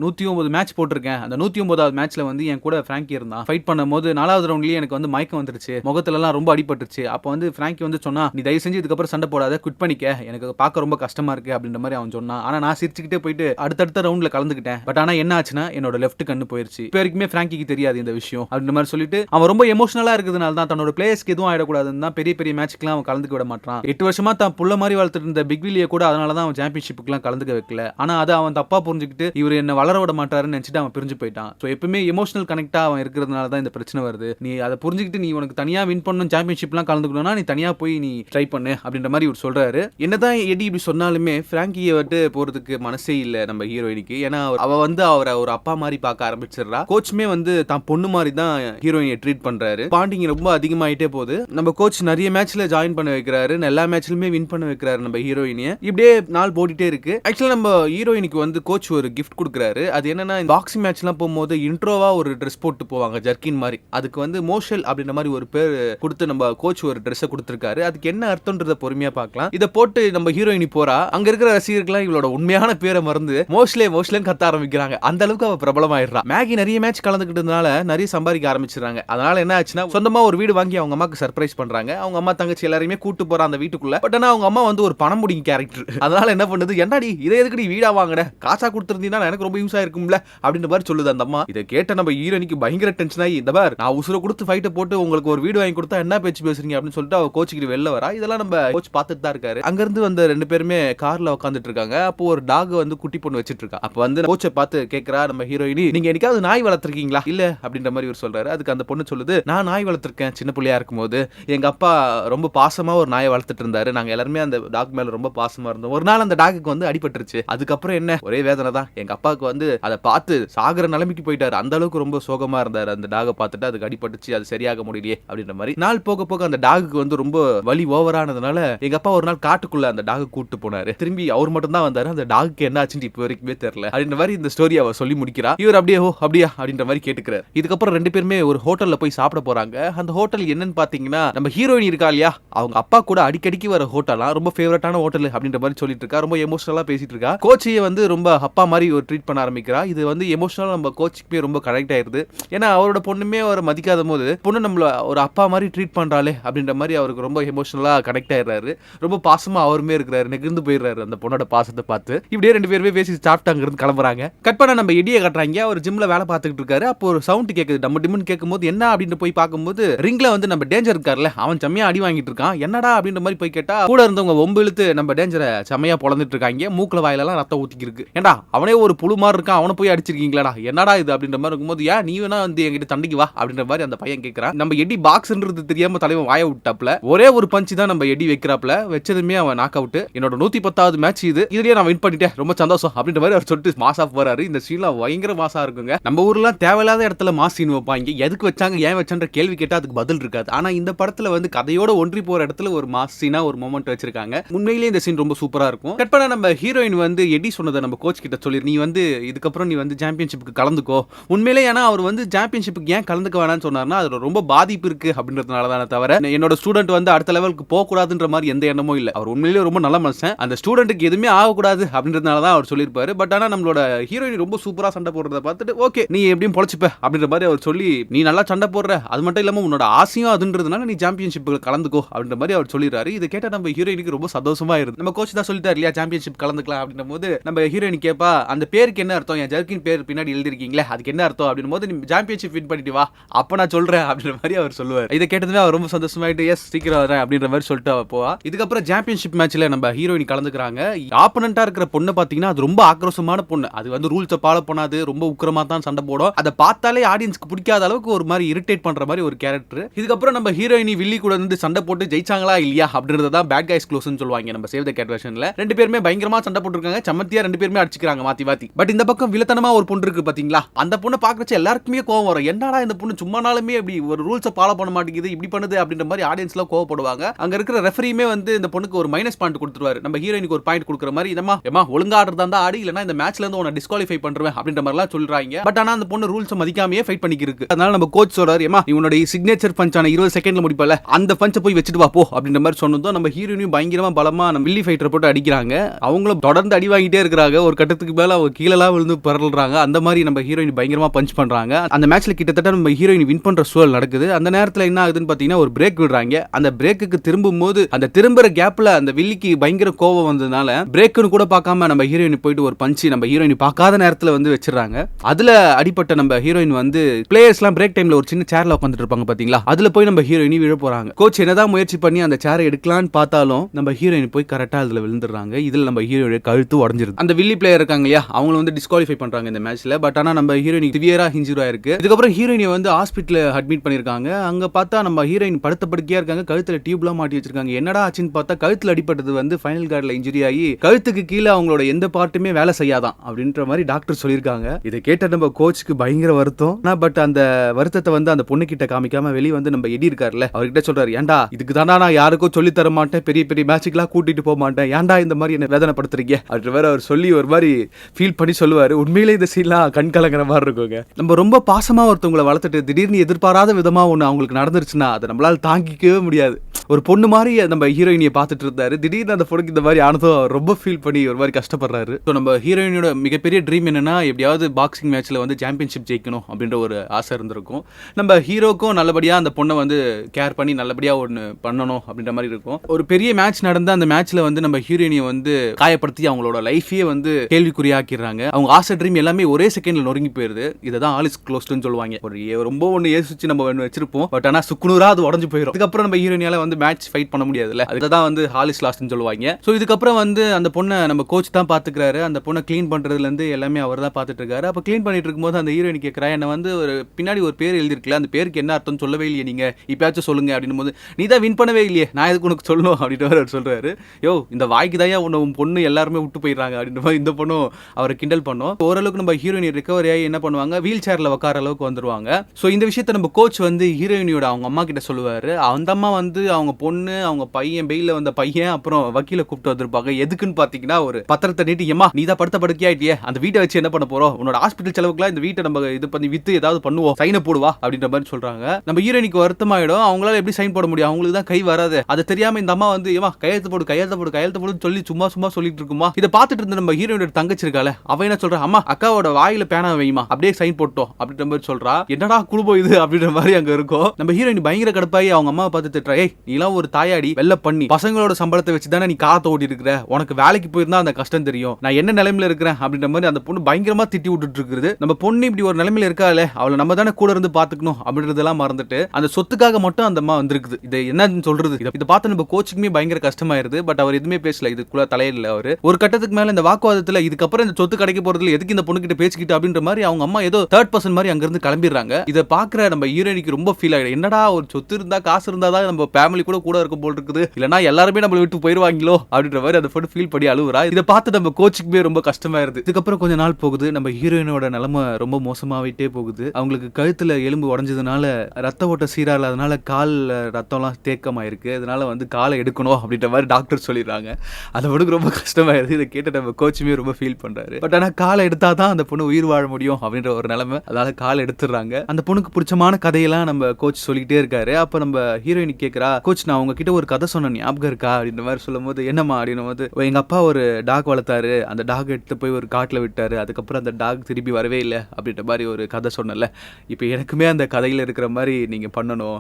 நூத்தி ஒன்பது மேட்ச் போட்டிருக்கேன். அந்த நூத்தி ஒன்பதாவது மேட்ச்ல வந்து என் கூட ஃப்ராங்கி இருந்தான். ஃபைட் பண்ணும்போது நாலாவது ரவுண்ட்லயே எனக்கு வந்து மயக்கம் வந்துருச்சு. முகத்துல எல்லாம் ரொம்ப அடிபட்டுருச்சு. அப்போ வந்து ஃப்ராங்கி வந்து சொன்னா நீ தயவு செஞ்சு இதுக்கப்புறம் சண்டை போடாத குட் பண்ணிக்க. எனக்கு பார்க்க ரொம்ப கஷ்டமா இருக்கு அப்படின்ற மாதிரி அவன் சொன்னான். ஆனா நான் சிரிச்சுக்கிட்டே போயிட்டு அடுத்தடுத்த ரவுண்ட்ல கலந்துக்கிட்டேன். பட் ஆனா என்ன ஆச்சுன்னா என்னோட லெஃப்ட் கண்ணு போயிருச்சு. இப்போ வரைக்குமே ஃப்ராங்கிக்கு தெரியாது இந்த விஷயம் அப்படின்ற மாதிரி சொல்லிட்டு அவன் ரொம்ப எமோஷனலா இருக்கிறதுனால தான் தன்னோட பிளேயர்ஸ்க்கு எதுவும் ஆயிடக்கூடாதுன்னு தான் பெரிய பெரிய மேட்ச்க்குலாம் அவன் கலந்துக்க விட மாட்டான். எட்டு வருஷமா தான் புள்ள மாதிரி வளர்த்துட்டு இருந்த பிக் வில்லியை கூட அதனால தான் அவன் சாம்பியன்ஷிப்புக்குலாம் கலந்துக்க வைக்கல. ஆனா அதை அவன் தப்பா புரிஞ்சுக்கிட்டு இவர் என்ன வளர விட மாட்டாருன்னு நினைச்சிட்டு அவன் பிரிஞ்சு போயிட்டான். ஸோ எப்பவுமே எமோஷனல் கனெக்டா அவன் இருக்கிறதுனால தான் இந்த பிரச்சனை வருது. நீ அதை புரிஞ்சுக்கிட்டு நீ உனக்கு தனியா வின் பண்ணணும் சாம்பியன்ஷிப்லாம் கலந்துக்கணும்னா நீ தனியா போய் நீ ட்ரை பண்ணு அப்படின்ற மாதிரி இவர் சொல்றாரு. என்னதான் எடி இப்படி சொன்னாலுமே ஃப்ராங்கியை விட்டு போறதுக்கு மனசே இல்லை நம்ம ஹீரோயினுக்கு ஏன்னா அவ வந்து அவரை ஒரு அப்பா மாதிரி பார்க்க ஆரம்பிச்சிடுறா. கோச்சுமே வந்து தான் பொண்ணு மாதிரி தான் ஹீரோயினை ட்ரீட் பண்றாரு. பாண்டிங் ரொம்ப அதிகமாயிட்டே போகுது. நம்ம கோச் நிறைய மேட்ச்ல ஜாயின் பண்ண வைக்கிறாரு எல்லா மேட்ச்லயுமே வின் பண்ண வைக்கிறாரு நம்ம ஹீரோயினிய இப்படியே நாள் போட்டுட்டே இருக்கு. ஆக்சுவலா நம்ம ஹீரோயினுக்கு வந்து கோச் ஒரு கிஃப்ட் கொடுக்குறாரு. அது என்னன்னா பாக்ஸிங் மேட்ச்லாம் போகும்போது இன்ட்ரோவா ஒரு ட்ரெஸ் போட்டு போவாங்க ஜர்க்கின் மாதிரி. அதுக்கு வந்து மோஷல் அப்படின்ற மாதிரி ஒரு பேர் கொடுத்து நம்ம கோச் ஒரு ட்ரெஸ்ஸை கொடுத்துருக்காரு. அதுக்கு என்ன அர்த்தம்ன்றத பொறுமையா பார்க்கலாம். இதை போட்டு நம்ம ஹீரோயினி போறா. அங்க இருக்கிற ரசிகர்கள்லாம் இவளோட உண்மையான பேரை மறந்து மோஸ்ட்லே மோஸ்ட்லேன்னு கத்த ஆரம்பிக்கிறாங்க. அந்த அளவுக்கு அவ பிரபலமாயிடுறா. மேகி நிறைய மேட்ச் கலந்துக்கிட்டதுனால நிறைய சம்பாதிக்க ஆரம்பிச்சிடுறாங்க. அதனால என்ன ஆச்சுன்னா சொந்தமா ஒரு வீடு வாங்கி அவங்க அம்மாக்கு சர்ப்ரைஸ் பண்றாங்க. அவங்க அம்மா தங்கச்சி எல்லாரையுமே கூட்டு போற அந்த வீட்டுக்குள்ள. பட் ஆனா அவங்க அம்மா வந்து ஒரு பணம் முடிங்க கேரக்டர் அதனால என்ன பண்ணுது என்னடி இதை எதுக்கு நீ வீடா வாங்கின? காசா கொடுத்துருந்தீங்கன்னா எனக்கு ரொம்ப யூஸ் ஆயிருக்கும்ல அப்படின்ற மாதிரி சொல்லுது அந்த அம்மா. இதை கேட்ட நம்ம ஹீரோனிக்கு பயங்கர டென்ஷன் ஆகி இந்த பார் நான் உசுர கொடுத்து ஃபைட்டை போட்டு உங்களுக்கு ஒரு வீடு வாங்கி கொடுத்தா என்ன பேச்சு பேசுறீங்க அப்படின்னு சொல்லிட்டு அவ கோச்சுக்கிட்டு வெளில வரா. இதெல்லாம் நம்ம கோச் பார்த்துட்டு தான் இருக்காரு. அங்கிருந்து வந்த ரெண்டு பேருமே கார்ல உட்காந்துட்டு இருக்காங்க. அப்போ ஒரு டாக் வந்து குட்டி பொண்ணு வச்சிட்டு இருக்கா. அப்ப வந்து கோச்சை பார்த்து கேட்கறா நம்ம ஹீரோயினி நீங்க என்னைக்காவது நாய் வளர்த்துருக்கீங்களா? இல்ல அப்படின்ற மாதிரி இவர் சொல்றாரு. அதுக்கு அந்த பொண்ணு சொல்லுது நான் நாய் வளர்த்துருக்கேன் சின்ன பிள்ளையா இருக்கும்போது. எங்க அப்பா ரொம்ப பாசமா ஒரு நாயை வளர்த்துட்டு இருந்தாரு. நாங்க எல்லாருமே அந்த டாக் மேல ரொம்ப பாசமா இருந்தோம். ஒரு நாள் அந்த டாகுக்கு வந்து அடிபட்டுருச்சு. அதுக்கப்புறம் என்ன? ஒரே வேதனை தான். எங்க அப்பாவுக்கு வந்து அதை பார்த்து சாகுற நிலைமைக்கு போயிட்டாரு. அந்த அளவுக்கு ரொம்ப சோகமா இருந்தாரு. அந்த டாகை பார்த்துட்டு அதுக்கு அடிபட்டுச்சு அது சரியாக முடியலையே அப்படின்ற மாதிரி. நாள் போக போக அந்த டாகுக்கு வந்து ரொம்ப வலி ஓவரானதுனால எங்க அப்பா ஒரு நாள் காட்டுக்குள்ள அந்த டாக கூட்டு போனாரு. திரும்பி அவர் மட்டும் தான் வந்தாரு. அந்த டாகுக்கு என்ன ஆச்சுன்னு இப்போ வரைக்குமே தெரியல. அப்படின்ற மாதிரி இந்த ஸ்டோரி அவ சொல்லி முடிக்கிறா. இவர் அப்படியே ஓ அப்படியா? அப்படின்ற மாதிரி கேட்டுக்கிறார். இதுக்கப்புறம் ரெண்டு பேருமே ஒரு ஹோட்டல்ல போய் சாப்பிட போறாங்க. அந்த ஹோட்டல் என்னன்னு பாத்தீங்கன்னா நம்ம ஹீரோயின் இருக்கா இல்லையா? அவங்க அப்பா கூட அடிக்கடிக்கு வர ஹோட்டலா ரொம்ப ஃபேவரட்டான ஹோட்டல் அப்படின்ற மாதிரி சொல்லிட்டு இருக்கா. ரொம்ப எமோஷனலாக பேசிட்டு இருக்கா கோச்சியை வந்து ரொம்ப அப்பா மாதிரி ஒரு ட்ரீட் பண்ண ஆரம்பிக்கிறா. இது வந்து எமோஷனலாக நம்ம கோச்சுக்குமே ரொம்ப கனெக்ட் ஆயிருது. ஏன்னா அவரோட பொண்ணுமே அவரை மதிக்காத போது பொண்ணு நம்மள ஒரு அப்பா மாதிரி ட்ரீட் பண்ணுறாளே அப்படின்ற மாதிரி அவருக்கு ரொம்ப எமோஷனலாக கனெக்ட் ஆயிடுறாரு. ரொம்ப பாசமாக அவருமே இருக்கிறாரு. நெகிழ்ந்து போயிடுறாரு அந்த பொண்ணோட பாசத்தை பார்த்து. இப்படியே ரெண்டு பேருமே பேசி சாப்பிட்டு அங்கிருந்து கிளம்புறாங்க. கட் பண்ண நம்ம இடியை கட்டுறாங்க. அவர் ஜிம்ல வேலை பார்த்துக்கிட்டு இருக்காரு. அப்போ ஒரு சவுண்ட் கேட்குது நம்ம டிம்னு கேட்கும்போது என்ன அப்படின்னு போய் பார்க்கும்போது ரிங்ல வந்து நம்ம டேஞ்சர் இருக்கார்ல அவன் செம்மையா அடி வாங்கிட்டு இருக்கான். என்னடா அப்படின்ற மாதிரி போய் கேட்டா கூட இருந்தவங்க ஒம்பு இழுத்து நம்ம டேஞ்சரை செம்மையா பொழந்துட்டு இருக்காங்க. மூக்குல வாயிலெல்லாம் ரத்தம் ஊற்றிக்கிருக்கு ஏண்டா அவனே ஒரு புழு மாதிரி இருக்கான் அவனை போய் அடிச்சிருக்கீங்களாடா? என்னடா இது அப்படின்ற மாதிரி இருக்கும்போது ஏன் நீ வேணா வந்து என்கிட்ட தண்டிக்கு வா அப்படின்ற மாதிரி அந்த பையன் கேட்கறான் நம்ம எடி பாக்ஸ்ன்றது தெரியாம தலைவன் வாய விட்டாப்ல ஒரே ஒரு பஞ்சு தான் நம்ம எடி வைக்கிறாப்ல வச்சதுமே அவன் நாக் அவுட் என்னோட நூத்தி பத்தாவது மேட்ச் இது. இதுலயே நான் வின் பண்ணிட்டேன். ரொம்ப சந்தோஷம் அப்படின்ற மாதிரி அவர் சொல்லிட்டு ஆஃப் போவார் இந்த சீன்லாம் பயங்கர மாசா இருக்குங்க. நம்ம ஊர்ல தேவையில்லாத இடத்துல மாஸ் சீன் வைப்பாங்க. எதுக்கு வச்சாங்க ஏன் வச்சான்ற கேள்வி கேட்டா அதுக்கு பதில் இருக்காது. ஆனா இந்த படத்துல வந்து கதையோட ஒன்றி போற இடத்துல ஒரு மாஸ் சீனா ஒரு மொமெண்ட் வச்சிருக்காங்க. உண்மையிலேயே இந்த சீன் ரொம்ப சூப்பரா இருக்கும். கட் பண்ண நம்ம நம்ம ஹீரோயின் வந்து எடி சொன்னதை நம்ம கோச் கிட்ட சொல்லி நீ வந்து இதுக்கப்புறம் நீ வந்து சாம்பியன்ஷிப்புக்கு கலந்துக்கோ. உண்மையிலே ஏன்னா அவர் வந்து சாம்பியன்ஷிப்புக்கு ஏன் கலந்துக்க வேணாம்னு சொன்னார்னா அதில் ரொம்ப பாதிப்பு இருக்கு அப்படின்றதுனால தானே தவிர என்னோட ஸ்டூடெண்ட் வந்து அடுத்த லெவலுக்கு போகக்கூடாதுன்ற மாதிரி எந்த எண்ணமும் இல்லை. அவர் உண்மையிலேயே ரொம்ப நல்ல மனுஷன். அந்த ஸ்டூடெண்ட்டுக்கு எதுவுமே ஆகக்கூடாது அப்படின்றதுனால தான் அவர் சொல்லியிருப்பாரு. பட் ஆனால் நம்மளோட ஹீரோயின் ரொம்ப சூப்பராக சண்டை போடுறத பார்த்துட்டு ஓகே நீ எப்படியும் பொழைச்சிப்ப அப்படின்ற மாதிரி அவர் சொல்லி நீ நல்லா சண்டை போடுற. அது மட்டும் இல்லாமல் உன்னோட ஆசையும் அதுன்றதுனால நீ சாம்பியன்ஷிப்பில் கலந்துக்கோ அப்படின்ற மாதிரி அவர் சொல்லிடுறாரு. இதை கேட்டால் நம்ம ஹீரோயினுக்கு ரொம்ப சந்தோஷமா இருக்கு. நம்ம கோச் தான் சொல்லிட்டார் இல்லையா சாம்பியன்ஷிப் கலந்துக்கலாம் அப்படின்ற போது நம்ம ஹீரோயின் கேப்பா அந்த பேருக்கு என்ன அர்த்தம்? என் ஜர்க்கின் பேர் பின்னாடி எழுதிருக்கீங்களே அதுக்கு என்ன அர்த்தம் அப்படின் போது நீ சாம்பியன்ஷிப் வின் பண்ணிட்டு வா அப்ப நான் சொல்றேன் அப்படின்ற மாதிரி அவர் சொல்லுவார். இதை கேட்டதுமே அவர் ரொம்ப சந்தோஷமாயிட்டு எஸ் சீக்கிரம் வரேன் அப்படின்ற மாதிரி சொல்லிட்டு அவ போவா. இதுக்கப்புறம் சாம்பியன்ஷிப் மேட்ச்ல நம்ம ஹீரோயின் கலந்துக்கிறாங்க. ஆப்பனண்டா இருக்கிற பொண்ணு பாத்தீங்கன்னா அது ரொம்ப ஆக்ரோஷமான பொண்ணு. அது வந்து ரூல்ஸை ஃபாலோ பண்ணாது ரொம்ப உக்கிரமா தான் சண்டை போடும். அதை பார்த்தாலே ஆடியன்ஸ்க்கு பிடிக்காத அளவுக்கு ஒரு மாதிரி இரிட்டேட் பண்ற மாதிரி ஒரு கேரக்டர் இதுக்கப்புறம் நம்ம ஹீரோயினி வில்லி கூட இருந்து சண்டை போட்டு ஜெயிச்சாங்களா இல்லையா அப்படின்றத தான் பேட் கைஸ் க்ளோஸ்னு சொல்லுவாங்க நம்ம சேவ் த கேட் வெர்ஷன்ல ரெண்டு பேருமே பயங்கரமா சண்டை போட்டுருக்காங்க. சமத்தியா ரெண்டு பேருமே அடிச்சுக்கிறாங்க மாத்தி மாத்தி. பட் இந்த பக்கம் வில்லத்தனமா ஒரு பொண்ணு இருக்கு பாத்தீங்களா? அந்த பொண்ணை பாக்குறச்சு எல்லாருக்குமே கோவம் வரும். என்னடா இந்த பொண்ணு சும்மானாலுமே இப்படி ஒரு ரூல்ஸை ஃபாலோ பண்ண மாட்டேங்குது இப்படி பண்ணுது அப்படின்ற மாதிரி ஆடியன்ஸ்ல கோவப்படுவாங்க. அங்க இருக்கிற ரெஃபரியுமே வந்து இந்த பொண்ணுக்கு ஒரு மைனஸ் பாயிண்ட் கொடுத்துருவாரு. நம்ம ஹீரோயினுக்கு ஒரு பாயிண்ட் கொடுக்குற மாதிரி இதமா ஏமா ஒழுங்கா ஆடுறதா இருந்தா ஆடி இல்லனா இந்த மேட்ச்ல இருந்து உன்னை டிஸ்குவாலிஃபை பண்றேன் அப்படின்ற மாதிரிலாம் சொல்றாங்க. பட் ஆனா அந்த பொண்ணு ரூல்ஸ் மதிக்காமயே ஃபைட் பண்ணிக்கிருக்கு. அதனால நம்ம கோச் சொல்றாரு ஏமா இவனுடைய சிக்னேச்சர் பஞ்சான இருபது செகண்ட்ல முடிப்பல. அந்த பஞ்சை போய் வச்சுட்டு வா போ அப்படின்ற மாதிரி சொன்னதும் நம்ம ஹீரோயினும் பயங்கரமா பலமா நம்ம வில்லி ஃபைட்டர் போட்டு அடிக்கிறாங்க. அவங்களும் தொடர்ந்து அடி வாங்கிட்டே இருக்கிறாங்க. ஒரு கட்டத்துக்கு மேல அவங்க கீழெல்லாம் விழுந்து பரல்றாங்க அந்த மாதிரி நம்ம ஹீரோயின் பயங்கரமா பஞ்ச் பண்றாங்க. அந்த மேட்ச்ல கிட்டத்தட்ட நம்ம ஹீரோயின் வின் பண்ற சூழல் நடக்குது. அந்த நேரத்துல என்ன ஆகுதுன்னு பாத்தீங்கன்னா ஒரு பிரேக் விடுறாங்க. அந்த பிரேக்குக்கு திரும்பும் போது அந்த திரும்புற கேப்ல அந்த வில்லிக்கு பயங்கர கோவம் வந்ததுனால பிரேக்குன்னு கூட பார்க்காம நம்ம ஹீரோயின் போயிட்டு ஒரு பஞ்சு நம்ம ஹீரோயின் பார்க்காத நேரத்துல வந்து வச்சிடறாங்க. அதுல அடிப்பட்ட நம்ம ஹீரோயின் வந்து பிளேயர்ஸ்லாம் பிரேக் டைம்ல ஒரு சின்ன சேர்ல உட்காந்துட்டு இருப்பாங்க பாத்தீங்களா? அதுல போய் நம்ம ஹீரோயினி விழ போறாங்க கோச் என்னதான் முயற்சி பண்ணி அந்த சேரை எடுக்கலாம்னு பார்த்தாலும் நம்ம ஹீரோயின் போய் கரெக்டா அதுல விழுந்துடுறாங்க. இதுல நம்ம ஹீரோயின் கழுத்து உடஞ்சிருது. அந்த வில்லி பிளேயர் இருக்காங்க இல்லையா அவங்கள வந்து டிஸ்குவாலிஃபை பண்றாங்க இந்த மேட்ச்ல பட் ஆனா நம்ம ஹீரோயின் திவியரா இன்ஜூர் ஆயிருக்கு. இதுக்கப்புறம் ஹீரோயினை வந்து ஹாஸ்பிட்டல் அட்மிட் பண்ணிருக்காங்க. அங்க பார்த்தா நம்ம ஹீரோயின் படுத்த படுக்கையா இருக்காங்க. கழுத்துல டியூப்லாம் மாட்டி வச்சிருக்காங்க. என்னடா ஆச்சுன்னு பார்த்தா கழுத்துல அடிப்பட்டது வந்து ஃபைனல் கார்டில் இன்ஜுரி ஆகி கழுத்துக்கு கீழே அவங்களோட எந்த பார்ட்டுமே வேலை செய்யாதான் அப்படின்ற மாதிரி டாக்டர் சொல்லியிருக்காங்க. இதை கேட்ட நம்ம கோச்சுக்கு பயங்கர வருத்தம். ஆனா பட் அந்த வருத்தத்தை வந்து அந்த பொண்ணு கிட்ட காமிக்காம வெளியே வந்து நம்ம எடி இருக்காருல்ல அவர்கிட்ட சொல்றாரு ஏன்டா இதுக்கு தானா நான் யாருக்கும் சொல்லி தர மாட்டேன். பெரிய பெரிய மேட்சுக்கெல்லாம் கூட்டிட்டு போக மாட்டேன். ஏன்டா இந்த மாதிரி என்ன வேதனைப்படுத்துறீங்க அப்படி வேற அவர் சொல்லி ஒரு மாதிரி ஃபீல் பண்ணி சொல்லுவார். உண்மையிலே இந்த சீன்லாம் கண் கலங்குற மாதிரி இருக்குங்க. நம்ம ரொம்ப பாசமாக ஒருத்தவங்களை வளர்த்துட்டு திடீர்னு எதிர்பாராத விதமாக ஒன்று அவங்களுக்கு நடந்துருச்சுன்னா அதை நம்மளால் தாங்கிக்கவே முடியாது. ஒரு பொண்ணு மாதிரி நம்ம ஹீரோயினியை பார்த்துட்டு இருந்தாரு. திடீர்னு அந்த பொண்ணுக்கு இந்த மாதிரி ஆனதும் ரொம்ப ஃபீல் பண்ணி ஒரு மாதிரி கஷ்டப்படுறாரு. ஸோ நம்ம ஹீரோயினோட மிகப்பெரிய ட்ரீம் என்னன்னா எப்படியாவது பாக்ஸிங் மேட்ச்ல வந்து சாம்பியன்ஷிப் ஜெயிக்கணும் அப்படின்ற ஒரு ஆசை இருந்திருக்கும். நம்ம ஹீரோக்கும் நல்லபடியாக அந்த பொண்ணை வந்து கேர் பண்ணி நல்லபடியாக ஒன்று பண்ணணும் அப்படின்ற மாதிரி இருக்கும். ஒரு பெரிய மேட்ச் நடந்தால் அந்த மேட்ச்ல வந்து நம்ம ஹீரோயினியை வந்து காயப்படுத்தி அவங்களோட லைஃபையே வந்து கேள்விக்குறியாக்கிறாங்க அவங்க ஆசை ட்ரீம் எல்லாமே ஒரே செகண்ட்ல நொறுங்கி போயிருது. இதை தான் ஆலிஸ் க்ளோஸ்ட்னு சொல்லுவாங்க. ஒரு ரொம்ப ஒன்று யோசிச்சு நம்ம ஒன்று வச்சிருப்போம். பட் ஆனால் சுக்குநூறா அது உடஞ்சு போயிடும் அதுக்கப்புறம் நம்ம ஹீரோனியால வந்து மேட்ச் ஃபைட் பண்ண முடியாதுல்ல. அதுதான் தான் வந்து ஹாலிஸ் லாஸ்ட்னு சொல்லுவாங்க. ஸோ இதுக்கப்புறம் வந்து அந்த பொண்ணை நம்ம கோச் தான் பார்த்துக்கிறாரு. அந்த பொண்ணை க்ளீன் பண்ணுறதுலேருந்து எல்லாமே அவர் தான் பார்த்துட்டு இருக்காரு அப்போ க்ளீன் பண்ணிட்டு இருக்கும்போது அந்த ஹீரோயின் கேட்குறா என்ன வந்து ஒரு பின்னாடி ஒரு பேர் எழுதிருக்கல அந்த பேருக்கு என்ன அர்த்தம் சொல்லவே இல்லையே நீங்க. இப்பயாச்சும் சொல்லுங்க அப்படின்னும் போது நீ தான் வின் பண்ணவே இல்லையே. நான் எதுக்கு உனக்கு சொல்லணும்? அப்படின்ற அவர் சொல்றாரு. யோ இந்த வாய்க்கு தான் உன்னை உன் பொண்ணு எல்லாருமே விட்டு போயிடுறாங்க அப்படின்ற மாதிரி இந்த பொண்ணும் அவரை கிண்டல் பண்ணும். ஓரளவுக்கு நம்ம ஹீரோயின் ரிகவரி ஆகி என்ன பண்ணுவாங்க? வீல் சேர்ல உட்கார அளவுக்கு வந்துருவாங்க. ஸோ இந்த விஷயத்த நம்ம கோச் வந்து ஹீரோயினியோட அவங்க அம்மா கிட்ட சொல்லுவாரு. அந்த அம்மா வந்து அவங்க பொண்ணு அவங்க பையன் பெயில வந்த பையன் அப்புறம் வக்கீல கூப்பிட்டு வந்திருப்பாங்க. எதுக்குன்னு பாத்தீங்கன்னா ஒரு பத்திரத்தை நீட்டி ஏமா நீ தான் படுத்த படுக்கையாயிட்டியே அந்த வீட்டை வச்சு என்ன பண்ண போறோம்? உன்னோட ஹாஸ்பிட்டல் செலவுக்குலாம் இந்த வீட்டை நம்ம இது பண்ணி வித்து ஏதாவது பண்ணுவோம். சைனை போடுவா அப்படின்ற மாதிரி சொல்றாங்க. நம்ம ஹீரோனிக்கு வருத்தமாயிடும். அவங்களால எப்படி சைன் போட முடியும்? அவங்களுக்கு தான் கை வராது. அது தெரியாம இந்த அம்மா வந்து ஏமா கையெழுத்து போடு கையெழுத்து போடு கையெழுத்து போடுன்னு சொல்லி சும்மா சும்மா சொல்லிட்டு இருக்குமா? இதை பார்த்துட்டு இருந்த நம்ம ஹீரோயினோட தங்கச்சி இருக்கால அவ என்ன சொல்றா? அம்மா அக்காவோட வாயில பேனா வைமா அப்படியே சைன் போட்டோம் அப்படின்ற மாதிரி சொல்றா. என்னடா குழுபம் இது? அப்படின்ற மாதிரி அங்க இருக்கும் நம்ம ஹீரோயின் பயங்கர கடுப்பாயி அவங்க அம்மா பார்த்து திட்டுறா ஏய் நீலாம் ஒரு தாயாடி வெள்ள பண்ணி பசங்களோட சம்பளத்தை வச்சு தானே நீ காத்த ஓடி இருக்கிற உனக்கு வேலைக்கு போயிருந்தா அந்த கஷ்டம் தெரியும். நான் என்ன நிலைமையில இருக்கிறேன்? அப்படின்ற மாதிரி அந்த பொண்ணு பயங்கரமா திட்டி விட்டுட்டு இருக்குது. நம்ம பொண்ணு இப்படி ஒரு நிலைமையில இருக்காளே அவளை நம்ம தானே கூட இருந்து பாத்துக்கணும் அப்படின்றதெல்லாம் மறந்துட்டு அந்த சொத்துக்காக மட்டும் அந்த அம்மா வந்திருக்குது. இது என்னன்னு சொல்றது? இதை இதை பார்த்து நம்ம கோச்சுக்குமே பயங்கர கஷ்டமாயிருது. பட் அவர் எதுவுமே பேசல. இதுக்குள்ள தலையில அவரு. ஒரு கட்டத்துக்கு மேல இந்த வாக்குவாதத்துல இதுக்கப்புறம் இந்த சொத்து கிடைக்க போறதுல எதுக்கு இந்த பொண்ணு கிட்ட பேசிக்கிட்டு அப்படின்ற மாதிரி அவங்க அம்மா ஏதோ தேர்ட் பர்சன் மாதிரி அங்கிருந்து கிளம்பிடுறாங்க. இதை பாக்குற நம்ம ஹீரோயினிக்கு ரொம்ப ஃபீல் ஆகிடும் என்னடா ஒரு சொத்து இருந்தா காசு இருந்தா தான் நம்ம ஃபேமிலி கூட கூட இருக்கும் போல் இருக்குது. இல்லைனா எல்லாருமே நம்மளை விட்டு போயிருவாங்களோ? அப்படின்ற மாதிரி அந்த பொண்ணு ஃபீல் பண்ணி அழுவுறா. இதை பார்த்து நம்ம கோச்சுக்குமே ரொம்ப கஷ்டமாயிருது. இதுக்கப்புறம் கொஞ்ச நாள் போகுது. நம்ம ஹீரோயினோட நிலைமை ரொம்ப மோசமாகிட்டே போகுது. அவங்களுக்கு கழுத்துல எலும்பு உடஞ்சதுனால ரத்த ஓட்ட சீரா இல்லாதனால கால் ரத்தம்லாம் தேக்கமாயிருக்கு. அதனால வந்து காலை எடுக்கணும் அப்படின்ற மாதிரி டாக்டர் சொல்லிடுறாங்க. அதை பொண்ணுக்கு ரொம்ப கஷ்டமாயிருது இதை கேட்டு நம்ம கோச்சுமே ரொம்ப ஃபீல் பண்ணுறாரு பட் ஆனால் காலை எடுத்தாதான் அந்த பொண்ணு உயிர் வாழ முடியும் அப்படின்ற ஒரு நிலைமை. அதாவது கால் எடுத்துடுறாங்க. அந்த பொண்ணுக்கு பிடிச்சமான கதையெல்லாம் நம்ம கோச் சொல்லிக்கிட்டே இருக்காரு. அப்போ நம்ம ஹீரோயின் கேட்குறா கோச் நான் உங்ககிட்ட ஒரு கதை சொன்ன ஞாபகம் இருக்கா? அப்படின்ற மாதிரி சொல்லும் போது என்னம்மா? அப்படின்னும் போது எங்கள் அப்பா ஒரு டாக் வளர்த்தாரு. அந்த டாக் எடுத்து போய் ஒரு காட்டில் விட்டாரு. அதுக்கப்புறம் அந்த டாக் திருப்பி வரவே இல்லை. அப்படின்ற மாதிரி ஒரு கதை சொன்னல இப்போ எனக்குமே அந்த கதையில் இருக்கிற மாதிரி நீங்கள் பண்ணணும்.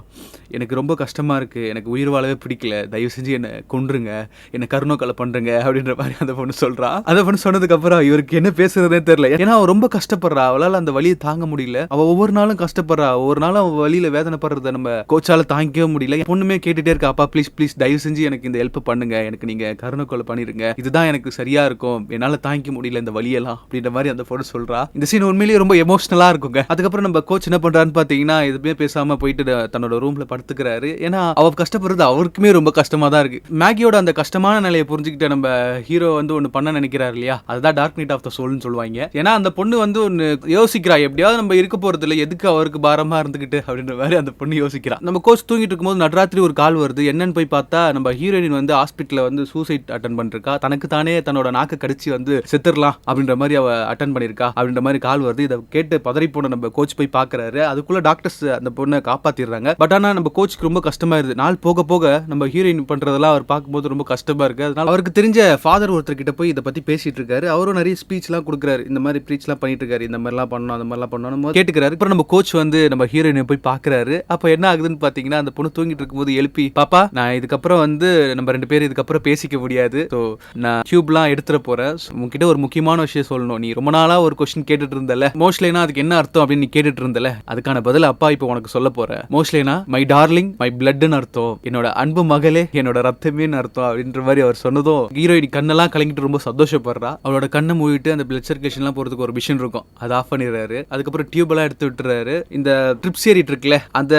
எனக்கு ரொம்ப கஷ்டமாக இருக்குது எனக்கு உயிர் வாழவே பிடிக்கல. தயவு செஞ்சு என்னை கொன்றுங்க. என்னை கருணோக்கலை பண்ணுறங்க அப்படின்ற மாதிரி அந்த பொண்ணு சொல்றா. அந்த பொண்ணு சொன்னதுக்கப்புறம் இவருக்கு என்ன பேசுறதே தெரியல. ஏன்னா அவ ரொம்ப கஷ்டப்படுறா. அவளால் அந்த வழியை தாங்க முடியல. அவள் ஒவ்வொரு நாளும் கஷ்டப்படுறா. ஒவ்வொரு நாளும் அவள் வழியில வேதனைப்படுறத நம்ம கோச்சால தாங்கிக்கவே முடியல. என் பொண்ணுமே கேட்டுட்டே இருக்கா அப்பா ப்ளீஸ் ப்ளீஸ் தயவு செஞ்சு எனக்கு இந்த ஹெல்ப் பண்ணுங்க. எனக்கு நீங்கள் கருணக்கொலை பண்ணிருங்க. இதுதான் எனக்கு சரியா இருக்கும். என்னால் தாங்கிக்க முடியல இந்த வழியெல்லாம் அப்படின்ற மாதிரி அந்த பொண்ணு சொல்றா. இந்த சீன் உண்மையிலேயே ரொம்ப எமோஷனலா இருக்குங்க. அதுக்கப்புறம் நம்ம கோச் என்ன பண்றான்னு பாத்தீங்கன்னா எதுவுமே பேசாம போயிட்டு தன்னோட ரூம்ல படுத்துக்கிறாரு. ஏன்னா அவ கஷ்டப்படுறது அவருக்குமே ரொம்ப கஷ்டமா தான் இருக்கு. மேகியோட அந்த கஷ்டமான நிலையை புரிஞ்சுக்கிட்ட நம்ம ஹீரோ வந்து ஒன்று பண்ண நினைக்கிறாரு இல்லையா? அதுதான் டார்க் நைட் ஆஃப் த சோல்னு சொல்லுவாங்க. ஏன்னா அந்த பொண்ணு வந்து ஒன்று யோசிக்கிறா எப்படியாவது நம்ம இருக்க போகிறது இல்லை எதுக்கு அவருக்கு பாரமாக இருந்துக்கிட்டு அப்படின்ற மாதிரி அந்த பொண்ணு யோசிக்கிறா நம்ம கோச் தூங்கிட்டு இருக்கும்போது நடுராத்திரி ஒரு கால் வருது. என்னன்னு போய் பார்த்தா நம்ம ஹீரோயின் வந்து ஹாஸ்பிட்டலில் வந்து சூசைட் அட்டன் பண்ணிருக்கா. தனக்கு தானே தன்னோட நாக்கு கடிச்சு வந்து செத்துடலாம் அப்படின்ற மாதிரி அவ அட்டன் பண்ணியிருக்கா அப்படின்ற மாதிரி கால் வருது. இதை கேட்டு பதறி போன நம்ம கோச் போய் பார்க்குறாரு. அதுக்குள்ள டாக்டர்ஸ் அந்த பொண்ணை காப்பாத்திடுறாங்க. பட் ஆனால் நம்ம கோச்சுக்கு ரொம்ப கஷ்டமா இருது நாள் போக போக நம்ம ஹீரோயின் பண்ணுறதெல்லாம் அவர் பார்க்கும்போது ரொம்ப கஷ்டமா இருக்கு. அதனால அவருக்கு தெரிஞ்ச ஃபாதர் ஒருத்தர் கிட்ட போய் இதை பத்தி பேசிட்டு இருக்காரு. அவரும் நிறைய ஸ்பீச்லாம் கொடுக்குறாரு. இந்த மாதிரி ப்ரீச்லாம் பண்ணிட்டு இருக்காரு. இந்த மாதிரிலாம் பண்ணணும் அந்த மாதிரிலாம் பண்ணணும் கேட்டுக்கிறாரு. அப்புறம் நம்ம கோச் வந்து நம்ம ஹீரோயினை போய் பார்க்கறாரு. அப்போ என்ன ஆகுதுன்னு பார்த்தீங்கன்னா அந்த பொண்ணு தூங்கிட்டு இருக்கும்போது எழுப்பி பாப்பா நான் இதுக்கப்புறம் வந்து நம்ம ரெண்டு பேரும் இதுக்கப்புறம் பேசிக்க முடியாது. ஸோ நான் டியூப்லாம் எடுத்துட போறேன். உங்ககிட்ட ஒரு முக்கியமான விஷயம் சொல்லணும். நீ ரொம்ப நாளா ஒரு கொஸ்டின் கேட்டுட்டு இருந்தல மோஸ்ட்லினா அதுக்கு என்ன அர்த்தம் அப்படின்னு நீ கேட்டுட்டு இருந்தல அதுக்கான பதில் அப்பா இப்போ உனக்கு சொல்ல போறேன் மோஸ்ட்லினா மை டார்லிங் மை பிளட்னு அர்த்தம். என்னோட அன்பு மகளே என்னோட ரத்தமேன்னு அர்த்தம். அப்படின்ற மாதிரி அவர் சொன்னதும் ஹீரோயின் கண்ணெல்லாம் கலங்கிட்டு ரொம்ப சந்தோஷப்படுறா. அவளோட கண்ணை மூடிட்டு அந்த பிளட் சர்க்குலேஷன்லாம் போறதுக்கு ஒரு மிஷின் இருக்கும். அதை ஆஃப் பண்ணிடுறாரு. அதுக்கப்புறம் டியூப் எல்லாம் எடுத்து விட்டுறாரு. இந்த ட்ரிப்ஸ் ஏறிட்டு இருக்குல்ல அந்த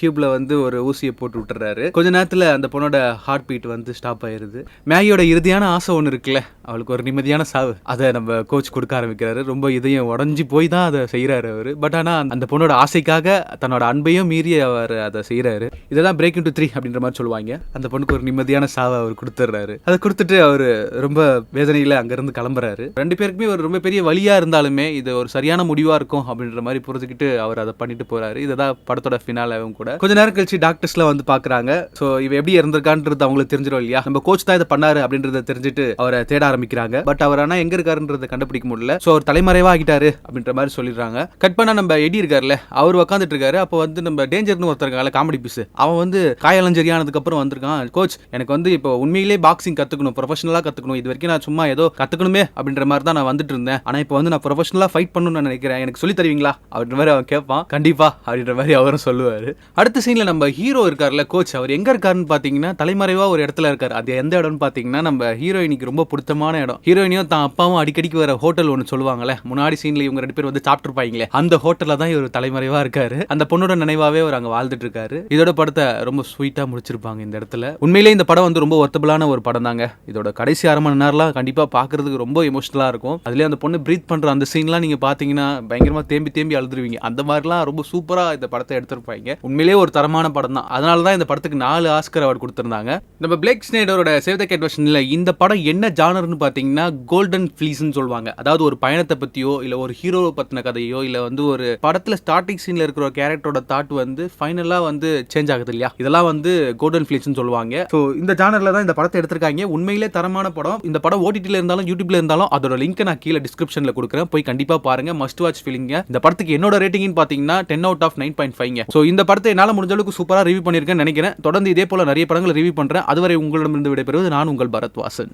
டியூப்ல வந்து ஒரு ஊசியை போட்டு விட்டுறாரு. கொஞ்ச நேரத்துல அந்த பொண்ணோட ஹார்ட் பீட் வந்து ஸ்டாப் ஆயிருது. மேகியோட இறுதியான ஆசை ஒன்று இருக்குல்ல அவளுக்கு ஒரு நிம்மதியான சாவு. அதை நம்ம கோச் கொடுக்க ஆரம்பிக்கிறாரு. ரொம்ப இதயம் உடஞ்சி போய் தான் அதை செய்யறாரு அவரு. பட் ஆனா அந்த பொண்ணோட ஆசைக்காக தன்னோட அன்பையும் மீறி அவர் அதை செய்யறாரு இதெல்லாம் பிரேக் இன்டு த்ரீ அப்படின்ற மாதிரி சொல்லுவாங்க. அந்த பொண்ணுக்கு ஒரு நிம்மதியான சாவை அவர் கொடுத்துட்றாரு. அதை கொடுத்துட்டு அவர் ரொம்ப வேதனையில அங்கிருந்து கிளம்புறாரு. ரெண்டு பேருக்குமே ஒரு ரொம்ப பெரிய வழியா இருந்தாலுமே இது ஒரு சரியான முடிவா இருக்கும் அப்படின்ற மாதிரி புரிஞ்சுக்கிட்டு அவர் அதை பண்ணிட்டு போறாரு. இதுதான் படத்தோட ஃபினாலாவும் கூட. கொஞ்ச நேரம் கழிச்சு டாக்டர்ஸ்லாம் வந்து பார்க்குறாங்க. ஸோ இவ எப்படி இருந்திருக்கான்றது அவங்களுக்கு தெரிஞ்சிடும் இல்லையா? நம்ம கோச் தான் இதை பண்ணாரு அப்படின்றத தெரிஞ்சுட்டு அவரை தேட ஆரம்பிக்கிறாங்க. பட் அவர் ஆனால் எங்க இருக்காருன்றதை கண்டுபிடிக்க முடியல. ஸோ அவர் தலைமறைவாக ஆகிட்டாரு அப்படின்ற மாதிரி சொல்லிடுறாங்க. கட் பண்ணால் நம்ம எடி இருக்காருல்ல அவர் உட்காந்துட்டு இருக்காரு. அப்போ வந்து நம்ம டேஞ்சர்னு ஒருத்தருக்கால காமெடி பீஸ் அவன் வந்து காயலஞ்சரியானதுக்கு அப்புறம் வந்திருக்கான். கோச் எனக்கு வந்து இப்போ உண்மையிலே பாக்ஸிங் கத்துக்கணும் ப்ரொஃபஷனலா கத்துக்கணும். இது வரைக்கும் நான் சும்மா ஏதோ கத்துக்கணுமே அப்படின்ற மாதிரி தான் நான் வந்துட்டு இருந்தேன். ஆனா இப்போ வந்து நான் ப்ரொஃபஷனலா ஃபைட் பண்ணணும்னு நான் நினைக்கிறேன். எனக்கு சொல்லி தருவீங்களா? அப்படின்ற மாதிரி அவன் கேட்பான். கண்டிப்பா அப்படின்ற மாதிரி அவரும் சொல்லுவாரு. அடுத்த சீன்ல நம்ம ஹீரோ இருக்கார்ல கோச் அவர் எங்க இருக்காருன்னு பாத்தீங்கன்னா தலைமறைவா ஒரு இடத்துல இருக்காரு. அது எந்த இடம்னு பாத்தீங்கன்னா நம்ம ஹீரோயினிக்கு ரொம்ப பிடித்தமான இடம். ஹீரோயினியும் தான் அப்பாவும் அடிக்கடிக்கு வர ஹோட்டல் ஒன்று சொல்லுவாங்களே முன்னாடி சீன்ல இவங்க ரெண்டு பேர் வந்து சாப்பிட்டுருப்பாங்களே அந்த ஹோட்டல்ல தான் இவர் தலைமறைவா இருக்காரு. அந்த பொண்ணோட நினைவாவே அவர் அங்க வாழ்ந்துட்டு இருக்காரு. இதோட படத்தை ரொம்ப ஸ்வீட்டா முடிச்சிருப்பாங்க இந்த இடத்துல. உண்மையிலேயே இந்த படம் வந்து ரொம்ப ஒர்த்தபிளான ஒரு படம் தாங்க இதோட கடைசி அரை மணி நேரம்லாம் கண்டிப்பாக பார்க்குறதுக்கு ரொம்ப எமோஷனலா இருக்கும். அதுலேயே அந்த பொண்ணு ப்ரீத் பண்ணுற அந்த சீன்லாம் நீங்கள் பார்த்தீங்கன்னா பயங்கரமாக தேம்பி தேம்பி அழுதுருவீங்க. அந்த மாதிரிலாம் ரொம்ப சூப்பராக இந்த படத்தை எடுத்திருப்பாங்க. உண்மையிலேயே ஒரு தரமான படம் தான். அதனால தான் இந்த படத்துக்கு நாலு ஆஸ்கர் அவார்டு கொடுத்துருந்தாங்க. நம்ம பிளேக் ஸ்னேடரோட சேவ் த கேட் வெர்ஷன்ல இந்த படம் என்ன ஜானர்னு பார்த்தீங்கன்னா கோல்டன் ஃபிளீஸ்னு சொல்லுவாங்க. அதாவது ஒரு பயணத்தை பற்றியோ இல்லை ஒரு ஹீரோவை பற்றின கதையோ இல்லை வந்து ஒரு படத்தில் ஸ்டார்டிங் சீனில் இருக்கிற ஒரு கேரக்டரோட தாட் வந்து ஃபைனலாக வந்து சேஞ்ச் ஆகுது இல்லையா? இதெல்லாம் வந்து கோல்டன் ஃபிளீஸ்னு சொல்லுவாங்க. ஸோ இந்த ஜானரில் தான் இந்த படத்தை எடுத்திருக்காங்க. உண்மையிலே தரமான படம். இந்த படம் ஓடிடியில் இருந்தாலும் யூடியூப்ல இருந்தாலும் அதோட லிங்க் நான் கீழே டிஸ்கிரிப்ஷனில் கொடுக்குறேன். போய் கண்டிப்பாக பாருங்க. மஸ்ட் வாட்ச் ஃபீலிங்க இந்த படத்துக்கு என்னோட ரேட்டிங்னு பார்த்தீங்கன்னா ten out of nine point five so இந்த படத்தை என்னால் முடிஞ்ச அளவுக்கு சூப்பராக ரிவ்யூ பண்ணியிருக்கேன் நினைக்கிறேன். தொடர்ந்து இதே போல நிறைய படங்களை ரிவ்யூ பண்றேன். அதுவரை உங்களிடமிருந்து விடைபெறுவது நான் உங்கள் பரத் வாசன்